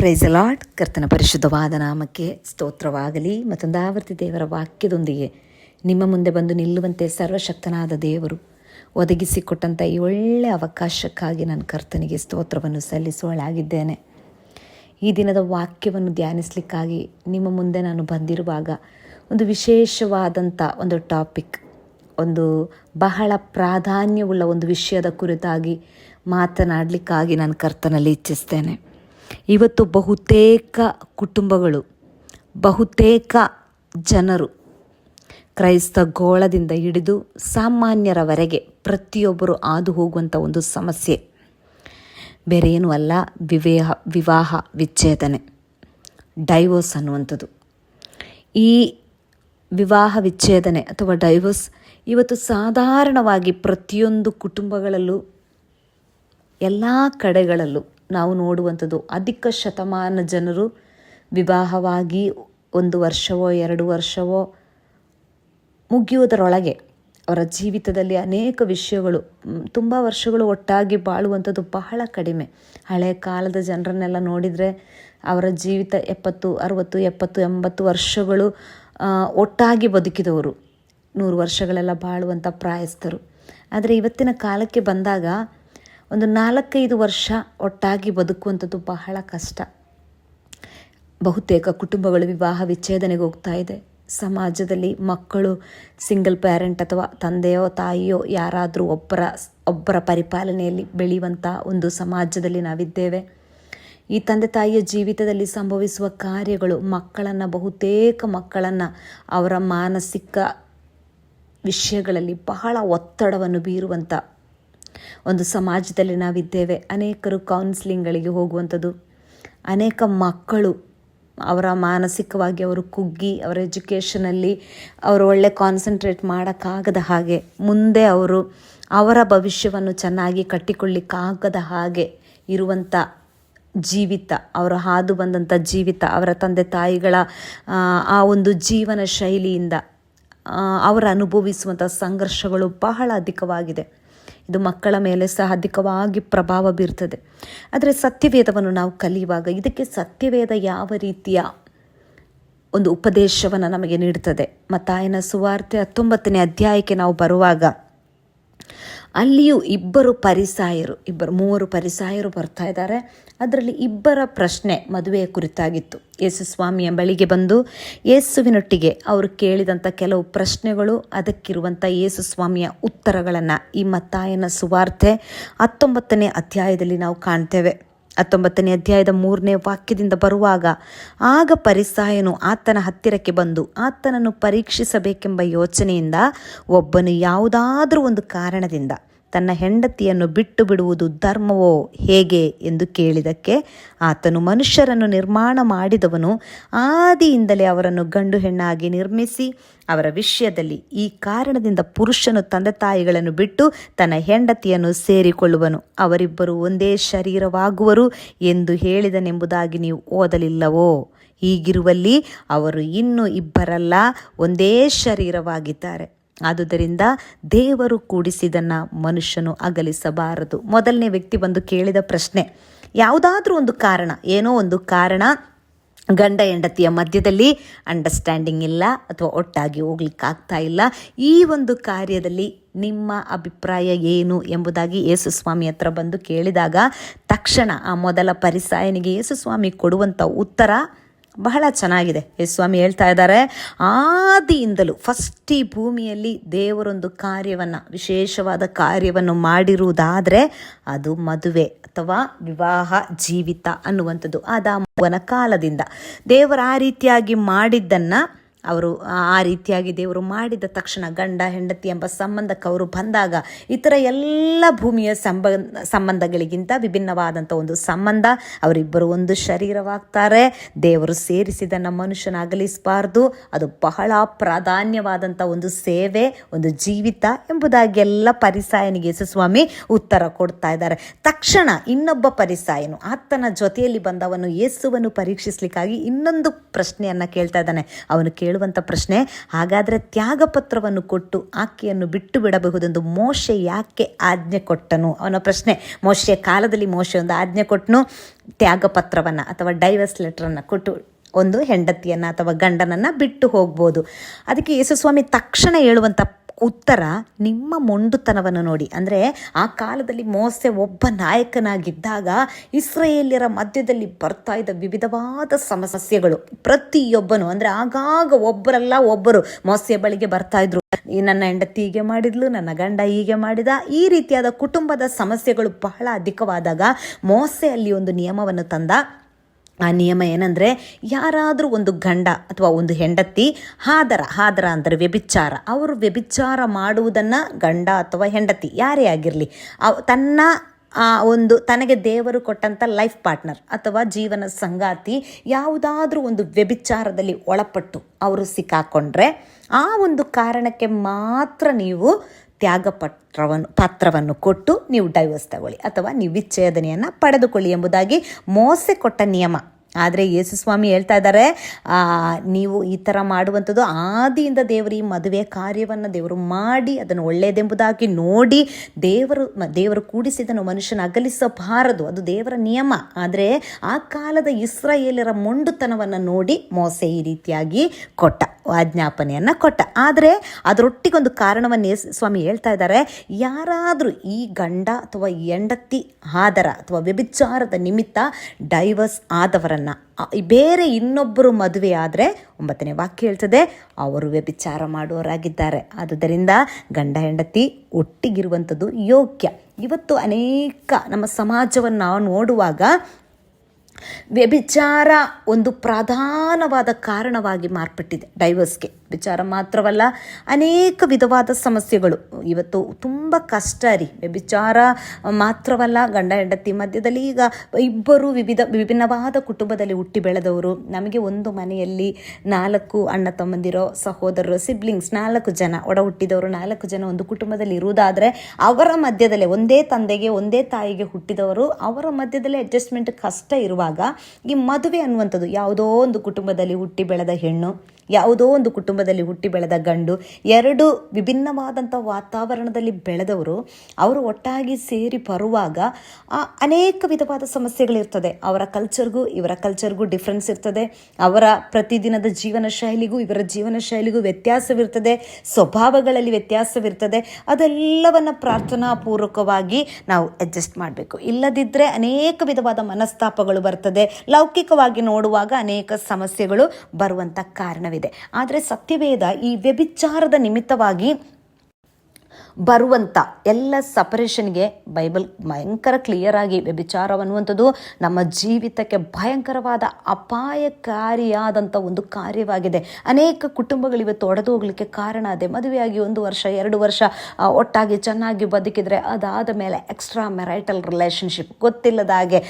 Price lord ಕರ್ತನ ಪರಿಶುದ್ಧವಾದ ನಾಮಕ್ಕೆ ಸ್ತೋತ್ರವಾಗಲಿ. ಮತ್ತೊಂದು ಆವರ್ತಿ ದೇವರ ವಾಕ್ಯದೊಂದಿಗೆ ನಿಮ್ಮ ಮುಂದೆ ಬಂದು ನಿಲ್ಲುವಂತೆ ಸರ್ವಶಕ್ತನಾದ ದೇವರು ಒದಗಿಸಿಕೊಟ್ಟಂಥ ಈ ಒಳ್ಳೆಯ ಅವಕಾಶಕ್ಕಾಗಿ ನಾನು ಕರ್ತನಿಗೆ ಸ್ತೋತ್ರವನ್ನು ಸಲ್ಲಿಸುವಳಾಗಿದ್ದೇನೆ. ಈ ದಿನದ ವಾಕ್ಯವನ್ನು ಧ್ಯಾನಿಸಲಿಕ್ಕಾಗಿ ನಿಮ್ಮ ಮುಂದೆ ನಾನು ಬಂದಿರುವಾಗ ಒಂದು ವಿಶೇಷವಾದಂಥ ಒಂದು ಟಾಪಿಕ್, ಒಂದು ಬಹಳ ಪ್ರಾಧಾನ್ಯವುಳ್ಳ ಒಂದು ವಿಷಯದ ಕುರಿತಾಗಿ ಮಾತನಾಡಲಿಕ್ಕಾಗಿ ನಾನು ಕರ್ತನಲ್ಲಿ ಇಚ್ಛಿಸ್ತೇನೆ. ಇವತ್ತು ಬಹುತೇಕ ಕುಟುಂಬಗಳು, ಬಹುತೇಕ ಜನರು ಕ್ರೈಸ್ತ ಗೋಳದಿಂದ ಹಿಡಿದು ಸಾಮಾನ್ಯರವರೆಗೆ ಪ್ರತಿಯೊಬ್ಬರು ಹಾದು ಹೋಗುವಂಥ ಒಂದು ಸಮಸ್ಯೆ. ಬೇರೆ ಏನೂ ಅಲ್ಲ, ವಿವೇಹ, ವಿವಾಹ, ವಿಚ್ಛೇದನೆ, ಡೈವೋರ್ಸ್ ಅನ್ನುವಂಥದ್ದು. ಈ ವಿವಾಹ, ವಿಚ್ಛೇದನೆ ಅಥವಾ ಡೈವೋರ್ಸ್ ಇವತ್ತು ಸಾಧಾರಣವಾಗಿ ಪ್ರತಿಯೊಂದು ಕುಟುಂಬಗಳಲ್ಲೂ ಎಲ್ಲ ಕಡೆಗಳಲ್ಲೂ ನಾವು ನೋಡುವಂಥದ್ದು. ಅಧಿಕ ಶತಮಾನ ಜನರು ವಿವಾಹವಾಗಿ ಒಂದು ವರ್ಷವೋ, ಎರಡು ವರ್ಷವೋ ಮುಗಿಯುವುದರೊಳಗೆ ಅವರ ಜೀವಿತದಲ್ಲಿ ಅನೇಕ ವಿಷಯಗಳು, ತುಂಬ ವರ್ಷಗಳು ಒಟ್ಟಾಗಿ ಬಾಳುವಂಥದ್ದು ಬಹಳ ಕಡಿಮೆ. ಹಳೆಯ ಕಾಲದ ಜನರನ್ನೆಲ್ಲ ನೋಡಿದರೆ ಅವರ ಜೀವಿತ ಎಪ್ಪತ್ತು, ಅರುವತ್ತು, ಎಪ್ಪತ್ತು, ಎಂಬತ್ತು ವರ್ಷಗಳು ಒಟ್ಟಾಗಿ ಬದುಕಿದವರು. ನೂರು ವರ್ಷಗಳೆಲ್ಲ ಬಾಳುವಂಥ ಪ್ರಾಯಸ್ಥರು. ಆದರೆ ಇವತ್ತಿನ ಕಾಲಕ್ಕೆ ಬಂದಾಗ ಒಂದು ನಾಲ್ಕೈದು ವರ್ಷ ಒಟ್ಟಾಗಿ ಬದುಕುವಂಥದ್ದು ಬಹಳ ಕಷ್ಟ. ಬಹುತೇಕ ಕುಟುಂಬಗಳು ವಿವಾಹ ವಿಚ್ಛೇದನೆಗೆ ಹೋಗ್ತಾ ಇದೆ. ಸಮಾಜದಲ್ಲಿ ಮಕ್ಕಳು ಸಿಂಗಲ್ ಪ್ಯಾರೆಂಟ್ ಅಥವಾ ತಂದೆಯೋ, ತಾಯಿಯೋ ಯಾರಾದರೂ ಒಬ್ಬರ ಒಬ್ಬರ ಪರಿಪಾಲನೆಯಲ್ಲಿ ಬೆಳೆಯುವಂಥ ಒಂದು ಸಮಾಜದಲ್ಲಿ ನಾವಿದ್ದೇವೆ. ಈ ತಂದೆ ತಾಯಿಯ ಜೀವಿತದಲ್ಲಿ ಸಂಭವಿಸುವ ಕಾರ್ಯಗಳು ಮಕ್ಕಳನ್ನು, ಬಹುತೇಕ ಮಕ್ಕಳನ್ನು ಅವರ ಮಾನಸಿಕ ವಿಷಯಗಳಲ್ಲಿ ಬಹಳ ಒತ್ತಡವನ್ನು ಬೀರುವಂಥ ಒಂದು ಸಮಾಜದಲ್ಲಿ ನಾವಿದ್ದೇವೆ. ಅನೇಕರು ಕೌನ್ಸಿಲಿಂಗ್ಗಳಿಗೆ ಹೋಗುವಂಥದ್ದು. ಅನೇಕ ಮಕ್ಕಳು ಅವರ ಮಾನಸಿಕವಾಗಿ ಅವರು ಕುಗ್ಗಿ, ಅವರ ಎಜುಕೇಷನಲ್ಲಿ ಅವರು ಒಳ್ಳೆ ಕಾನ್ಸಂಟ್ರೇಟ್ ಮಾಡೋಕ್ಕಾಗದ ಹಾಗೆ, ಮುಂದೆ ಅವರು ಅವರ ಭವಿಷ್ಯವನ್ನು ಚೆನ್ನಾಗಿ ಕಟ್ಟಿಕೊಳ್ಳಿಕ್ಕಾಗದ ಹಾಗೆ ಇರುವಂಥ ಜೀವಿತ, ಅವರ ಹಾದು ಬಂದಂಥ ಜೀವಿತ, ಅವರ ತಂದೆ ತಾಯಿಗಳ, ಆ ಒಂದು ಜೀವನ ಶೈಲಿಯಿಂದ ಅವರು ಅನುಭವಿಸುವಂಥ ಸಂಘರ್ಷಗಳು ಬಹಳ ಅಧಿಕವಾಗಿದೆ. ಇದು ಮಕ್ಕಳ ಮೇಲೆ ಸಹ ಅಧಿಕವಾಗಿ ಪ್ರಭಾವ ಬೀರ್ತದೆ. ಆದರೆ ಸತ್ಯವೇದವನ್ನು ನಾವು ಕಲಿಯುವಾಗ ಇದಕ್ಕೆ ಸತ್ಯವೇದ ಯಾವ ರೀತಿಯ ಒಂದು ಉಪದೇಶವನ್ನು ನಮಗೆ ನೀಡುತ್ತದೆ ಮತ್ತಾಯನ ಸುವಾರ್ತೆ ಹತ್ತೊಂಬತ್ತನೇ ಅಧ್ಯಾಯಕ್ಕೆ ನಾವು ಬರುವಾಗ ಅಲ್ಲಿಯೂ ಇಬ್ಬರು ಪರಿಸಾಯರು, ಇಬ್ಬರು ಮೂವರು ಪರಿಸಾಯರು ಬರ್ತಾ ಇದ್ದಾರೆ. ಅದರಲ್ಲಿ ಇಬ್ಬರ ಪ್ರಶ್ನೆ ಮದುವೆಯ ಕುರಿತಾಗಿತ್ತು. ಯೇಸು ಸ್ವಾಮಿಯ ಬಳಿಗೆ ಬಂದು ಯೇಸುವಿನೊಟ್ಟಿಗೆ ಅವರು ಕೇಳಿದಂಥ ಕೆಲವು ಪ್ರಶ್ನೆಗಳು ಅದಕ್ಕಿರುವಂಥ ಯೇಸು ಸ್ವಾಮಿಯ ಉತ್ತರಗಳನ್ನು ಈ ಮತ್ತಾಯನ ಸುವಾರ್ತೆ ಹತ್ತೊಂಬತ್ತನೇ ಅಧ್ಯಾಯದಲ್ಲಿ ನಾವು ಕಾಣ್ತೇವೆ. ಹತ್ತೊಂಬತ್ತನೇ ಅಧ್ಯಾಯದ ಮೂರನೇ ವಾಕ್ಯದಿಂದ ಬರುವಾಗ, ಆಗ ಪರಿಸಾಯನು ಆತನ ಹತ್ತಿರಕ್ಕೆ ಬಂದು ಆತನನ್ನು ಪರೀಕ್ಷಿಸಬೇಕೆಂಬ ಯೋಚನೆಯಿಂದ ಒಬ್ಬನು ಯಾವುದಾದರೂ ಒಂದು ಕಾರಣದಿಂದ ತನ್ನ ಹೆಂಡತಿಯನ್ನು ಬಿಟ್ಟು ಬಿಡುವುದು ಧರ್ಮವೋ ಹೇಗೆ ಎಂದು ಕೇಳಿದಕ್ಕೆ ಆತನು ಮನುಷ್ಯರನ್ನು ನಿರ್ಮಾಣ ಮಾಡಿದವನು ಆದಿಯಿಂದಲೇ ಅವರನ್ನು ಗಂಡು ಹೆಣ್ಣಾಗಿ ನಿರ್ಮಿಸಿ ಅವರ ವಿಷಯದಲ್ಲಿ ಈ ಕಾರಣದಿಂದ ಪುರುಷನು ತಂದೆ ತಾಯಿಗಳನ್ನು ಬಿಟ್ಟು ತನ್ನ ಹೆಂಡತಿಯನ್ನು ಸೇರಿಕೊಳ್ಳುವನು. ಅವರಿಬ್ಬರು ಒಂದೇ ಶರೀರವಾಗುವರು ಎಂದು ಹೇಳಿದನೆಂಬುದಾಗಿ ನೀವು ಓದಲಿಲ್ಲವೋ? ಹೀಗಿರುವಲ್ಲಿ ಅವರು ಇನ್ನೂ ಇಬ್ಬರಲ್ಲ, ಒಂದೇ ಶರೀರವಾಗಿದ್ದಾರೆ. ಆದುದರಿಂದ ದೇವರು ಕೂಡಿಸಿದನ್ನು ಮನುಷ್ಯನು ಅಗಲಿಸಬಾರದು. ಮೊದಲನೇ ವ್ಯಕ್ತಿ ಬಂದು ಕೇಳಿದ ಪ್ರಶ್ನೆ, ಯಾವುದಾದ್ರೂ ಒಂದು ಕಾರಣ, ಏನೋ ಒಂದು ಕಾರಣ ಗಂಡ ಹೆಂಡತಿಯ ಮಧ್ಯದಲ್ಲಿ ಅಂಡರ್ಸ್ಟ್ಯಾಂಡಿಂಗ್ ಇಲ್ಲ ಅಥವಾ ಒಟ್ಟಾಗಿ ಹೋಗ್ಲಿಕ್ಕಾಗ್ತಾ ಇಲ್ಲ, ಈ ಒಂದು ಕಾರ್ಯದಲ್ಲಿ ನಿಮ್ಮ ಅಭಿಪ್ರಾಯ ಏನು ಎಂಬುದಾಗಿ ಯೇಸುಸ್ವಾಮಿ ಹತ್ರ ಬಂದು ಕೇಳಿದಾಗ ತಕ್ಷಣ ಆ ಮೊದಲ ಪರಿಸಾಯನಿಗೆ ಯೇಸುಸ್ವಾಮಿ ಕೊಡುವಂಥ ಉತ್ತರ ಬಹಳ ಚೆನ್ನಾಗಿದೆ. ಯೇಸು ಸ್ವಾಮಿ ಹೇಳ್ತಾ ಇದ್ದಾರೆ, ಆದಿಯಿಂದಲೂ ಫಸ್ಟ್ ಈ ಭೂಮಿಯಲ್ಲಿ ದೇವರೊಂದು ಕಾರ್ಯವನ್ನು, ವಿಶೇಷವಾದ ಕಾರ್ಯವನ್ನು ಮಾಡಿರುವುದಾದರೆ ಅದು ಮದುವೆ ಅಥವಾ ವಿವಾಹ ಜೀವಿತ ಅನ್ನುವಂಥದ್ದು. ಆದಾಮನ ಕಾಲದಿಂದ ದೇವರು ಆ ರೀತಿಯಾಗಿ ಮಾಡಿದ್ದನ್ನು ಅವರು ಆ ರೀತಿಯಾಗಿ ದೇವರು ಮಾಡಿದ ತಕ್ಷಣ ಗಂಡ, ಹೆಂಡತಿ ಎಂಬ ಸಂಬಂಧಕ್ಕೆ ಅವರು ಬಂದಾಗ ಇತರ ಎಲ್ಲ ಭೂಮಿಯ ಸಂಬಂಧ ಸಂಬಂಧಗಳಿಗಿಂತ ವಿಭಿನ್ನವಾದಂಥ ಒಂದು ಸಂಬಂಧ. ಅವರಿಬ್ಬರು ಒಂದು ಶರೀರವಾಗ್ತಾರೆ. ದೇವರು ಸೇರಿಸಿದನ್ನು ಮನುಷ್ಯನ ಅಗಲಿಸಬಾರ್ದು ಅದು ಬಹಳ ಪ್ರಾಧಾನ್ಯವಾದಂಥ ಒಂದು ಸೇವೆ, ಒಂದು ಜೀವಿತ ಎಂಬುದಾಗಿ ಎಲ್ಲ ಪರಿಸಾಯನಿಗೆ ಯೇಸುಸ್ವಾಮಿ ಉತ್ತರ ಕೊಡ್ತಾ ಇದ್ದಾರೆ. ತಕ್ಷಣ ಇನ್ನೊಬ್ಬ ಪರಿಸಾಯನು, ಆತನ ಜೊತೆಯಲ್ಲಿ ಬಂದವನು ಯೇಸುವನ್ನು ಪರೀಕ್ಷಿಸಲಿಕ್ಕಾಗಿ ಇನ್ನೊಂದು ಪ್ರಶ್ನೆಯನ್ನು ಕೇಳ್ತಾ ಇದ್ದಾನೆ. ಅವನು ಕೇಳ ಹೇಳುವಂಥ ಪ್ರಶ್ನೆ, ಹಾಗಾದರೆ ತ್ಯಾಗಪತ್ರವನ್ನು ಕೊಟ್ಟು ಆಕೆಯನ್ನು ಬಿಟ್ಟು ಬಿಡಬಹುದೆಂದು ಮೋಶೆ ಯಾಕೆ ಆಜ್ಞೆ ಕೊಟ್ಟನು? ಅವನ ಪ್ರಶ್ನೆ, ಮೋಶೆ ಕಾಲದಲ್ಲಿ ಮೋಶೆ ಒಂದು ಆಜ್ಞೆ ಕೊಟ್ಟನು ತ್ಯಾಗಪತ್ರವನ್ನು ಅಥವಾ ಡೈವರ್ಸ್ ಲೆಟ್ರನ್ನು ಕೊಟ್ಟು ಒಂದು ಹೆಂಡತಿಯನ್ನು ಅಥವಾ ಗಂಡನನ್ನು ಬಿಟ್ಟು ಹೋಗ್ಬೋದು. ಅದಕ್ಕೆ ಯೇಸುಸ್ವಾಮಿ ತಕ್ಷಣ ಹೇಳುವಂಥ ಉತ್ತರ ನಿಮ್ಮ ಮೊಂಡುತನವನ್ನು ನೋಡಿ. ಅಂದರೆ ಆ ಕಾಲದಲ್ಲಿ ಮೋಸೆ ಒಬ್ಬ ನಾಯಕನಾಗಿದ್ದಾಗ ಇಸ್ರೇಲಿಯರ ಮಧ್ಯದಲ್ಲಿ ಬರ್ತಾ ಇದ್ದ ವಿವಿಧವಾದ ಸಮಸ್ಯೆಗಳು. ಪ್ರತಿಯೊಬ್ಬನು, ಅಂದರೆ ಆಗಾಗ ಒಬ್ಬರಲ್ಲ ಒಬ್ಬರು ಮೋಸೆಯ ಬಳಿಗೆ ಬರ್ತಾ ಇದ್ರು. ನನ್ನ ಹೆಂಡತಿ ಹೀಗೆ ಮಾಡಿದ್ಲು, ನನ್ನ ಗಂಡ ಹೀಗೆ ಮಾಡಿದ, ಈ ರೀತಿಯಾದ ಕುಟುಂಬದ ಸಮಸ್ಯೆಗಳು ಬಹಳ ಅಧಿಕವಾದಾಗ ಮೋಸೆ ಅಲ್ಲಿ ಒಂದು ನಿಯಮವನ್ನು ತಂದ. ಆ ನಿಯಮ ಏನಂದರೆ ಯಾರಾದರೂ ಒಂದು ಗಂಡ ಅಥವಾ ಒಂದು ಹೆಂಡತಿ ಹಾದರ ಹಾದರ ಅಂದರೆ ವ್ಯಭಿಚಾರ, ಅವರು ವ್ಯಭಿಚಾರ ಮಾಡುವುದನ್ನು ಗಂಡ ಅಥವಾ ಹೆಂಡತಿ, ಯಾರೇ ಆಗಿರಲಿ ತನ್ನ, ಆ, ಒಂದು ತನಗೆ ದೇವರು ಕೊಟ್ಟಂಥ ಲೈಫ್ ಪಾರ್ಟ್ನರ್ ಅಥವಾ ಜೀವನ ಸಂಗಾತಿ ಯಾವುದಾದ್ರೂ ಒಂದು ವ್ಯಭಿಚಾರದಲ್ಲಿ ಒಳಪಟ್ಟು ಅವರು ಸಿಕ್ಕಾಕೊಂಡ್ರೆ ಆ ಒಂದು ಕಾರಣಕ್ಕೆ ಮಾತ್ರ ನೀವು ತ್ಯಾಗಪತ್ರವನ್ನು, ಪತ್ರವನ್ನು ಕೊಟ್ಟು ನೀವು ಡೈವರ್ಸ್ ತಗೊಳ್ಳಿ ಅಥವಾ ನೀವು ವಿಚ್ಛೇದನೆಯನ್ನು ಪಡೆದುಕೊಳ್ಳಿ ಎಂಬುದಾಗಿ ಮೋಸೆ ಕೊಟ್ಟ ನಿಯಮ. ಆದರೆ ಯೇಸುಸ್ವಾಮಿ ಹೇಳ್ತಾ ಇದ್ದಾರೆ ನೀವು ಈ ಥರ ಮಾಡುವಂಥದ್ದು ಆದಿಯಿಂದ ದೇವರು ಈ ಮದುವೆ ಕಾರ್ಯವನ್ನು ದೇವರು ಮಾಡಿ, ಅದನ್ನು ಒಳ್ಳೆಯದೆಂಬುದಾಗಿ ನೋಡಿ ದೇವರು ದೇವರು ಕೂಡಿಸಿದನು ಮನುಷ್ಯನ ಅಗಲಿಸಬಾರದು. ಅದು ದೇವರ ನಿಯಮ. ಆದರೆ ಆ ಕಾಲದ ಇಸ್ರಾಯೇಲರ ಮೊಂಡುತನವನ್ನು ನೋಡಿ ಮೋಸೆ ಈ ರೀತಿಯಾಗಿ ಕೊಟ್ಟ. ಆಜ್ಞಾಪನೆಯನ್ನು ಕೊಟ್ಟ. ಆದರೆ ಅದರೊಟ್ಟಿಗೊಂದು ಕಾರಣವನ್ನು ಸ್ವಾಮಿ ಹೇಳ್ತಾ ಇದ್ದಾರೆ. ಯಾರಾದರೂ ಈ ಗಂಡ ಅಥವಾ ಹೆಂಡತಿ ಆದರ ಅಥವಾ ವ್ಯಭಿಚಾರದ ನಿಮಿತ್ತ ಡೈವರ್ಸ್ ಆದವರನ್ನು ಬೇರೆ ಇನ್ನೊಬ್ಬರು ಮದುವೆ ಆದರೆ ಒಂಬತ್ತನೇ ವಾಕ್ಯ ಹೇಳ್ತದೆ, ಅವರು ವ್ಯಭಿಚಾರ ಮಾಡುವವರಾಗಿದ್ದಾರೆ. ಆದುದರಿಂದ ಗಂಡ ಹೆಂಡತಿ ಒಟ್ಟಿಗಿರುವಂಥದ್ದು ಯೋಗ್ಯ. ಇವತ್ತು ಅನೇಕ ನಮ್ಮ ಸಮಾಜವನ್ನು ನಾವು ನೋಡುವಾಗ ವ್ಯಭಿಚಾರ ಒಂದು ಪ್ರಧಾನವಾದ ಕಾರಣವಾಗಿ ಮಾರ್ಪಟ್ಟಿದೆ. ಡೈವರ್ಸ್ಗೆ ವಿಚಾರ ಮಾತ್ರವಲ್ಲ, ಅನೇಕ ವಿಧವಾದ ಸಮಸ್ಯೆಗಳು. ಇವತ್ತು ತುಂಬ ಕಷ್ಟ ರೀ. ವ್ಯಭಿಚಾರ ಮಾತ್ರವಲ್ಲ, ಗಂಡ ಹೆಂಡತಿ ಮಧ್ಯದಲ್ಲಿ ಈಗ ಇಬ್ಬರು ವಿವಿಧ ವಿಭಿನ್ನವಾದ ಕುಟುಂಬದಲ್ಲಿ ಹುಟ್ಟಿ ಬೆಳೆದವರು. ನಮಗೆ ಒಂದು ಮನೆಯಲ್ಲಿ ನಾಲ್ಕು ಅಣ್ಣ ತಮ್ಮಂದಿರೋ ಸಹೋದರರು ಸಿಬ್ಲಿಂಗ್ಸ್ ನಾಲ್ಕು ಜನ, ಒಡ ಹುಟ್ಟಿದವರು ನಾಲ್ಕು ಜನ ಒಂದು ಕುಟುಂಬದಲ್ಲಿ ಇರುವುದಾದರೆ ಅವರ ಮಧ್ಯದಲ್ಲೇ, ಒಂದೇ ತಂದೆಗೆ, ಒಂದೇ ತಾಯಿಗೆ ಹುಟ್ಟಿದವರು, ಅವರ ಮಧ್ಯದಲ್ಲೇ ಅಡ್ಜಸ್ಟ್ಮೆಂಟ್ ಕಷ್ಟ ಇರುವಾಗ ಈ ಮದುವೆ ಅನ್ನುವಂಥದ್ದು ಯಾವುದೋ ಒಂದು ಕುಟುಂಬದಲ್ಲಿ ಹುಟ್ಟಿ ಬೆಳೆದ ಹೆಣ್ಣು ಯಾವುದೋ ಒಂದು ಕುಟುಂಬದಲ್ಲಿ ಹುಟ್ಟಿ ಬೆಳೆದ ಗಂಡು, ಎರಡು ವಿಭಿನ್ನವಾದಂಥ ವಾತಾವರಣದಲ್ಲಿ ಬೆಳೆದವರು, ಅವರು ಒಟ್ಟಾಗಿ ಸೇರಿ ಬರುವಾಗ ಅನೇಕ ವಿಧವಾದ ಸಮಸ್ಯೆಗಳಿರ್ತದೆ ಅವರ ಕಲ್ಚರ್ಗೂ ಇವರ ಕಲ್ಚರ್ಗೂ ಡಿಫ್ರೆನ್ಸ್ ಇರ್ತದೆ. ಅವರ ಪ್ರತಿದಿನದ ಜೀವನ ಶೈಲಿಗೂ, ಇವರ ಜೀವನ ಶೈಲಿಗೂ ವ್ಯತ್ಯಾಸವಿರ್ತದೆ. ಸ್ವಭಾವಗಳಲ್ಲಿ ವ್ಯತ್ಯಾಸವಿರ್ತದೆ. ಅದೆಲ್ಲವನ್ನು ಪ್ರಾರ್ಥನಾಪೂರ್ವಕವಾಗಿ ನಾವು ಅಡ್ಜಸ್ಟ್ ಮಾಡಬೇಕು. ಇಲ್ಲದಿದ್ದರೆ ಅನೇಕ ವಿಧವಾದ ಮನಸ್ತಾಪಗಳು ಬರ್ತದೆ. ಲೌಕಿಕವಾಗಿ ನೋಡುವಾಗ ಅನೇಕ ಸಮಸ್ಯೆಗಳು ಬರುವಂಥ ಕಾರಣವಿದೆ. ಇದೆ. ಆದರೆ ಸತ್ಯವೇದ ಈ ವ್ಯಭಿಚಾರದ ನಿಮಿತ್ತವಾಗಿ ಬರುವಂಥ ಎಲ್ಲ ಸಪರೇಷನ್ಗೆ ಬೈಬಲ್ ಭಯಂಕರ ಕ್ಲಿಯರ್ ಆಗಿ ವ್ಯಭಿಚಾರವನ್ನುವಂಥದ್ದು ನಮ್ಮ ಜೀವಿತಕ್ಕೆ ಭಯಂಕರವಾದ ಅಪಾಯಕಾರಿಯಾದಂಥ ಒಂದು ಕಾರ್ಯವಾಗಿದೆ. ಅನೇಕ ಕುಟುಂಬಗಳು ಇವತ್ತು ಒಡೆದು ಹೋಗ್ಲಿಕ್ಕೆ ಕಾರಣ ಅದೇ. ಮದುವೆಯಾಗಿ ಒಂದು ವರ್ಷ, ಎರಡು ವರ್ಷ ಒಟ್ಟಾಗಿ ಚೆನ್ನಾಗಿ ಬದುಕಿದರೆ ಅದಾದ ಮೇಲೆ ಎಕ್ಸ್ಟ್ರಾ ಮೆರೈಟಲ್ ರಿಲೇಷನ್ಶಿಪ್ ಗೊತ್ತಿಲ್ಲದ ಹಾಗೆ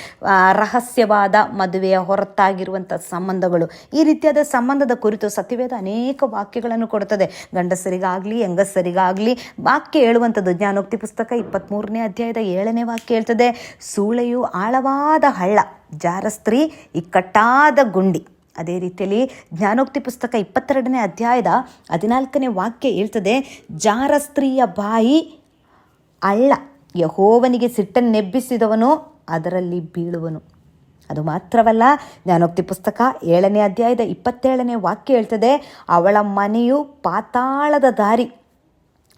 ರಹಸ್ಯವಾದ ಮದುವೆಯ ಹೊರತಾಗಿರುವಂಥ ಸಂಬಂಧಗಳು. ಈ ರೀತಿಯಾದ ಸಂಬಂಧದ ಕುರಿತು ಸತ್ಯವೇದ ಅನೇಕ ವಾಕ್ಯಗಳನ್ನು ಕೊಡುತ್ತದೆ ಗಂಡಸರಿಗಾಗಲಿ, ಹೆಂಗಸರಿಗಾಗಲಿ, ವಾಕ್ಯ ಹೇಳುವಂಥದ್ದು ಜ್ಞಾನೋಕ್ತಿ ಪುಸ್ತಕ ಇಪ್ಪತ್ತ್ಮೂರನೇ ಅಧ್ಯಾಯದ ಏಳನೇ ವಾಕ್ಯ ಹೇಳ್ತದೆ, ಸೂಳೆಯು ಆಳವಾದ ಹಳ್ಳ, ಜಾರಸ್ತ್ರೀ ಇಕ್ಕಟ್ಟಾದ ಗುಂಡಿ. ಅದೇ ರೀತಿಯಲ್ಲಿ ಜ್ಞಾನೋಕ್ತಿ ಪುಸ್ತಕ ಇಪ್ಪತ್ತೆರಡನೇ ಅಧ್ಯಾಯದ ಹದಿನಾಲ್ಕನೇ ವಾಕ್ಯ ಹೇಳ್ತದೆ, ಜಾರಸ್ತ್ರೀಯ ಬಾಯಿ ಅಳ್ಳ, ಯಹೋವನಿಗೆ ಸಿಟ್ಟನ್ನೆಬ್ಬಿಸಿದವನು ಅದರಲ್ಲಿ ಬೀಳುವನು. ಅದು ಮಾತ್ರವಲ್ಲ, ಜ್ಞಾನೋಕ್ತಿ ಪುಸ್ತಕ ಏಳನೇ ಅಧ್ಯಾಯದ ಇಪ್ಪತ್ತೇಳನೇ ವಾಕ್ಯ ಹೇಳ್ತದೆ, ಅವಳ ಮನೆಯು ಪಾತಾಳದ ದಾರಿ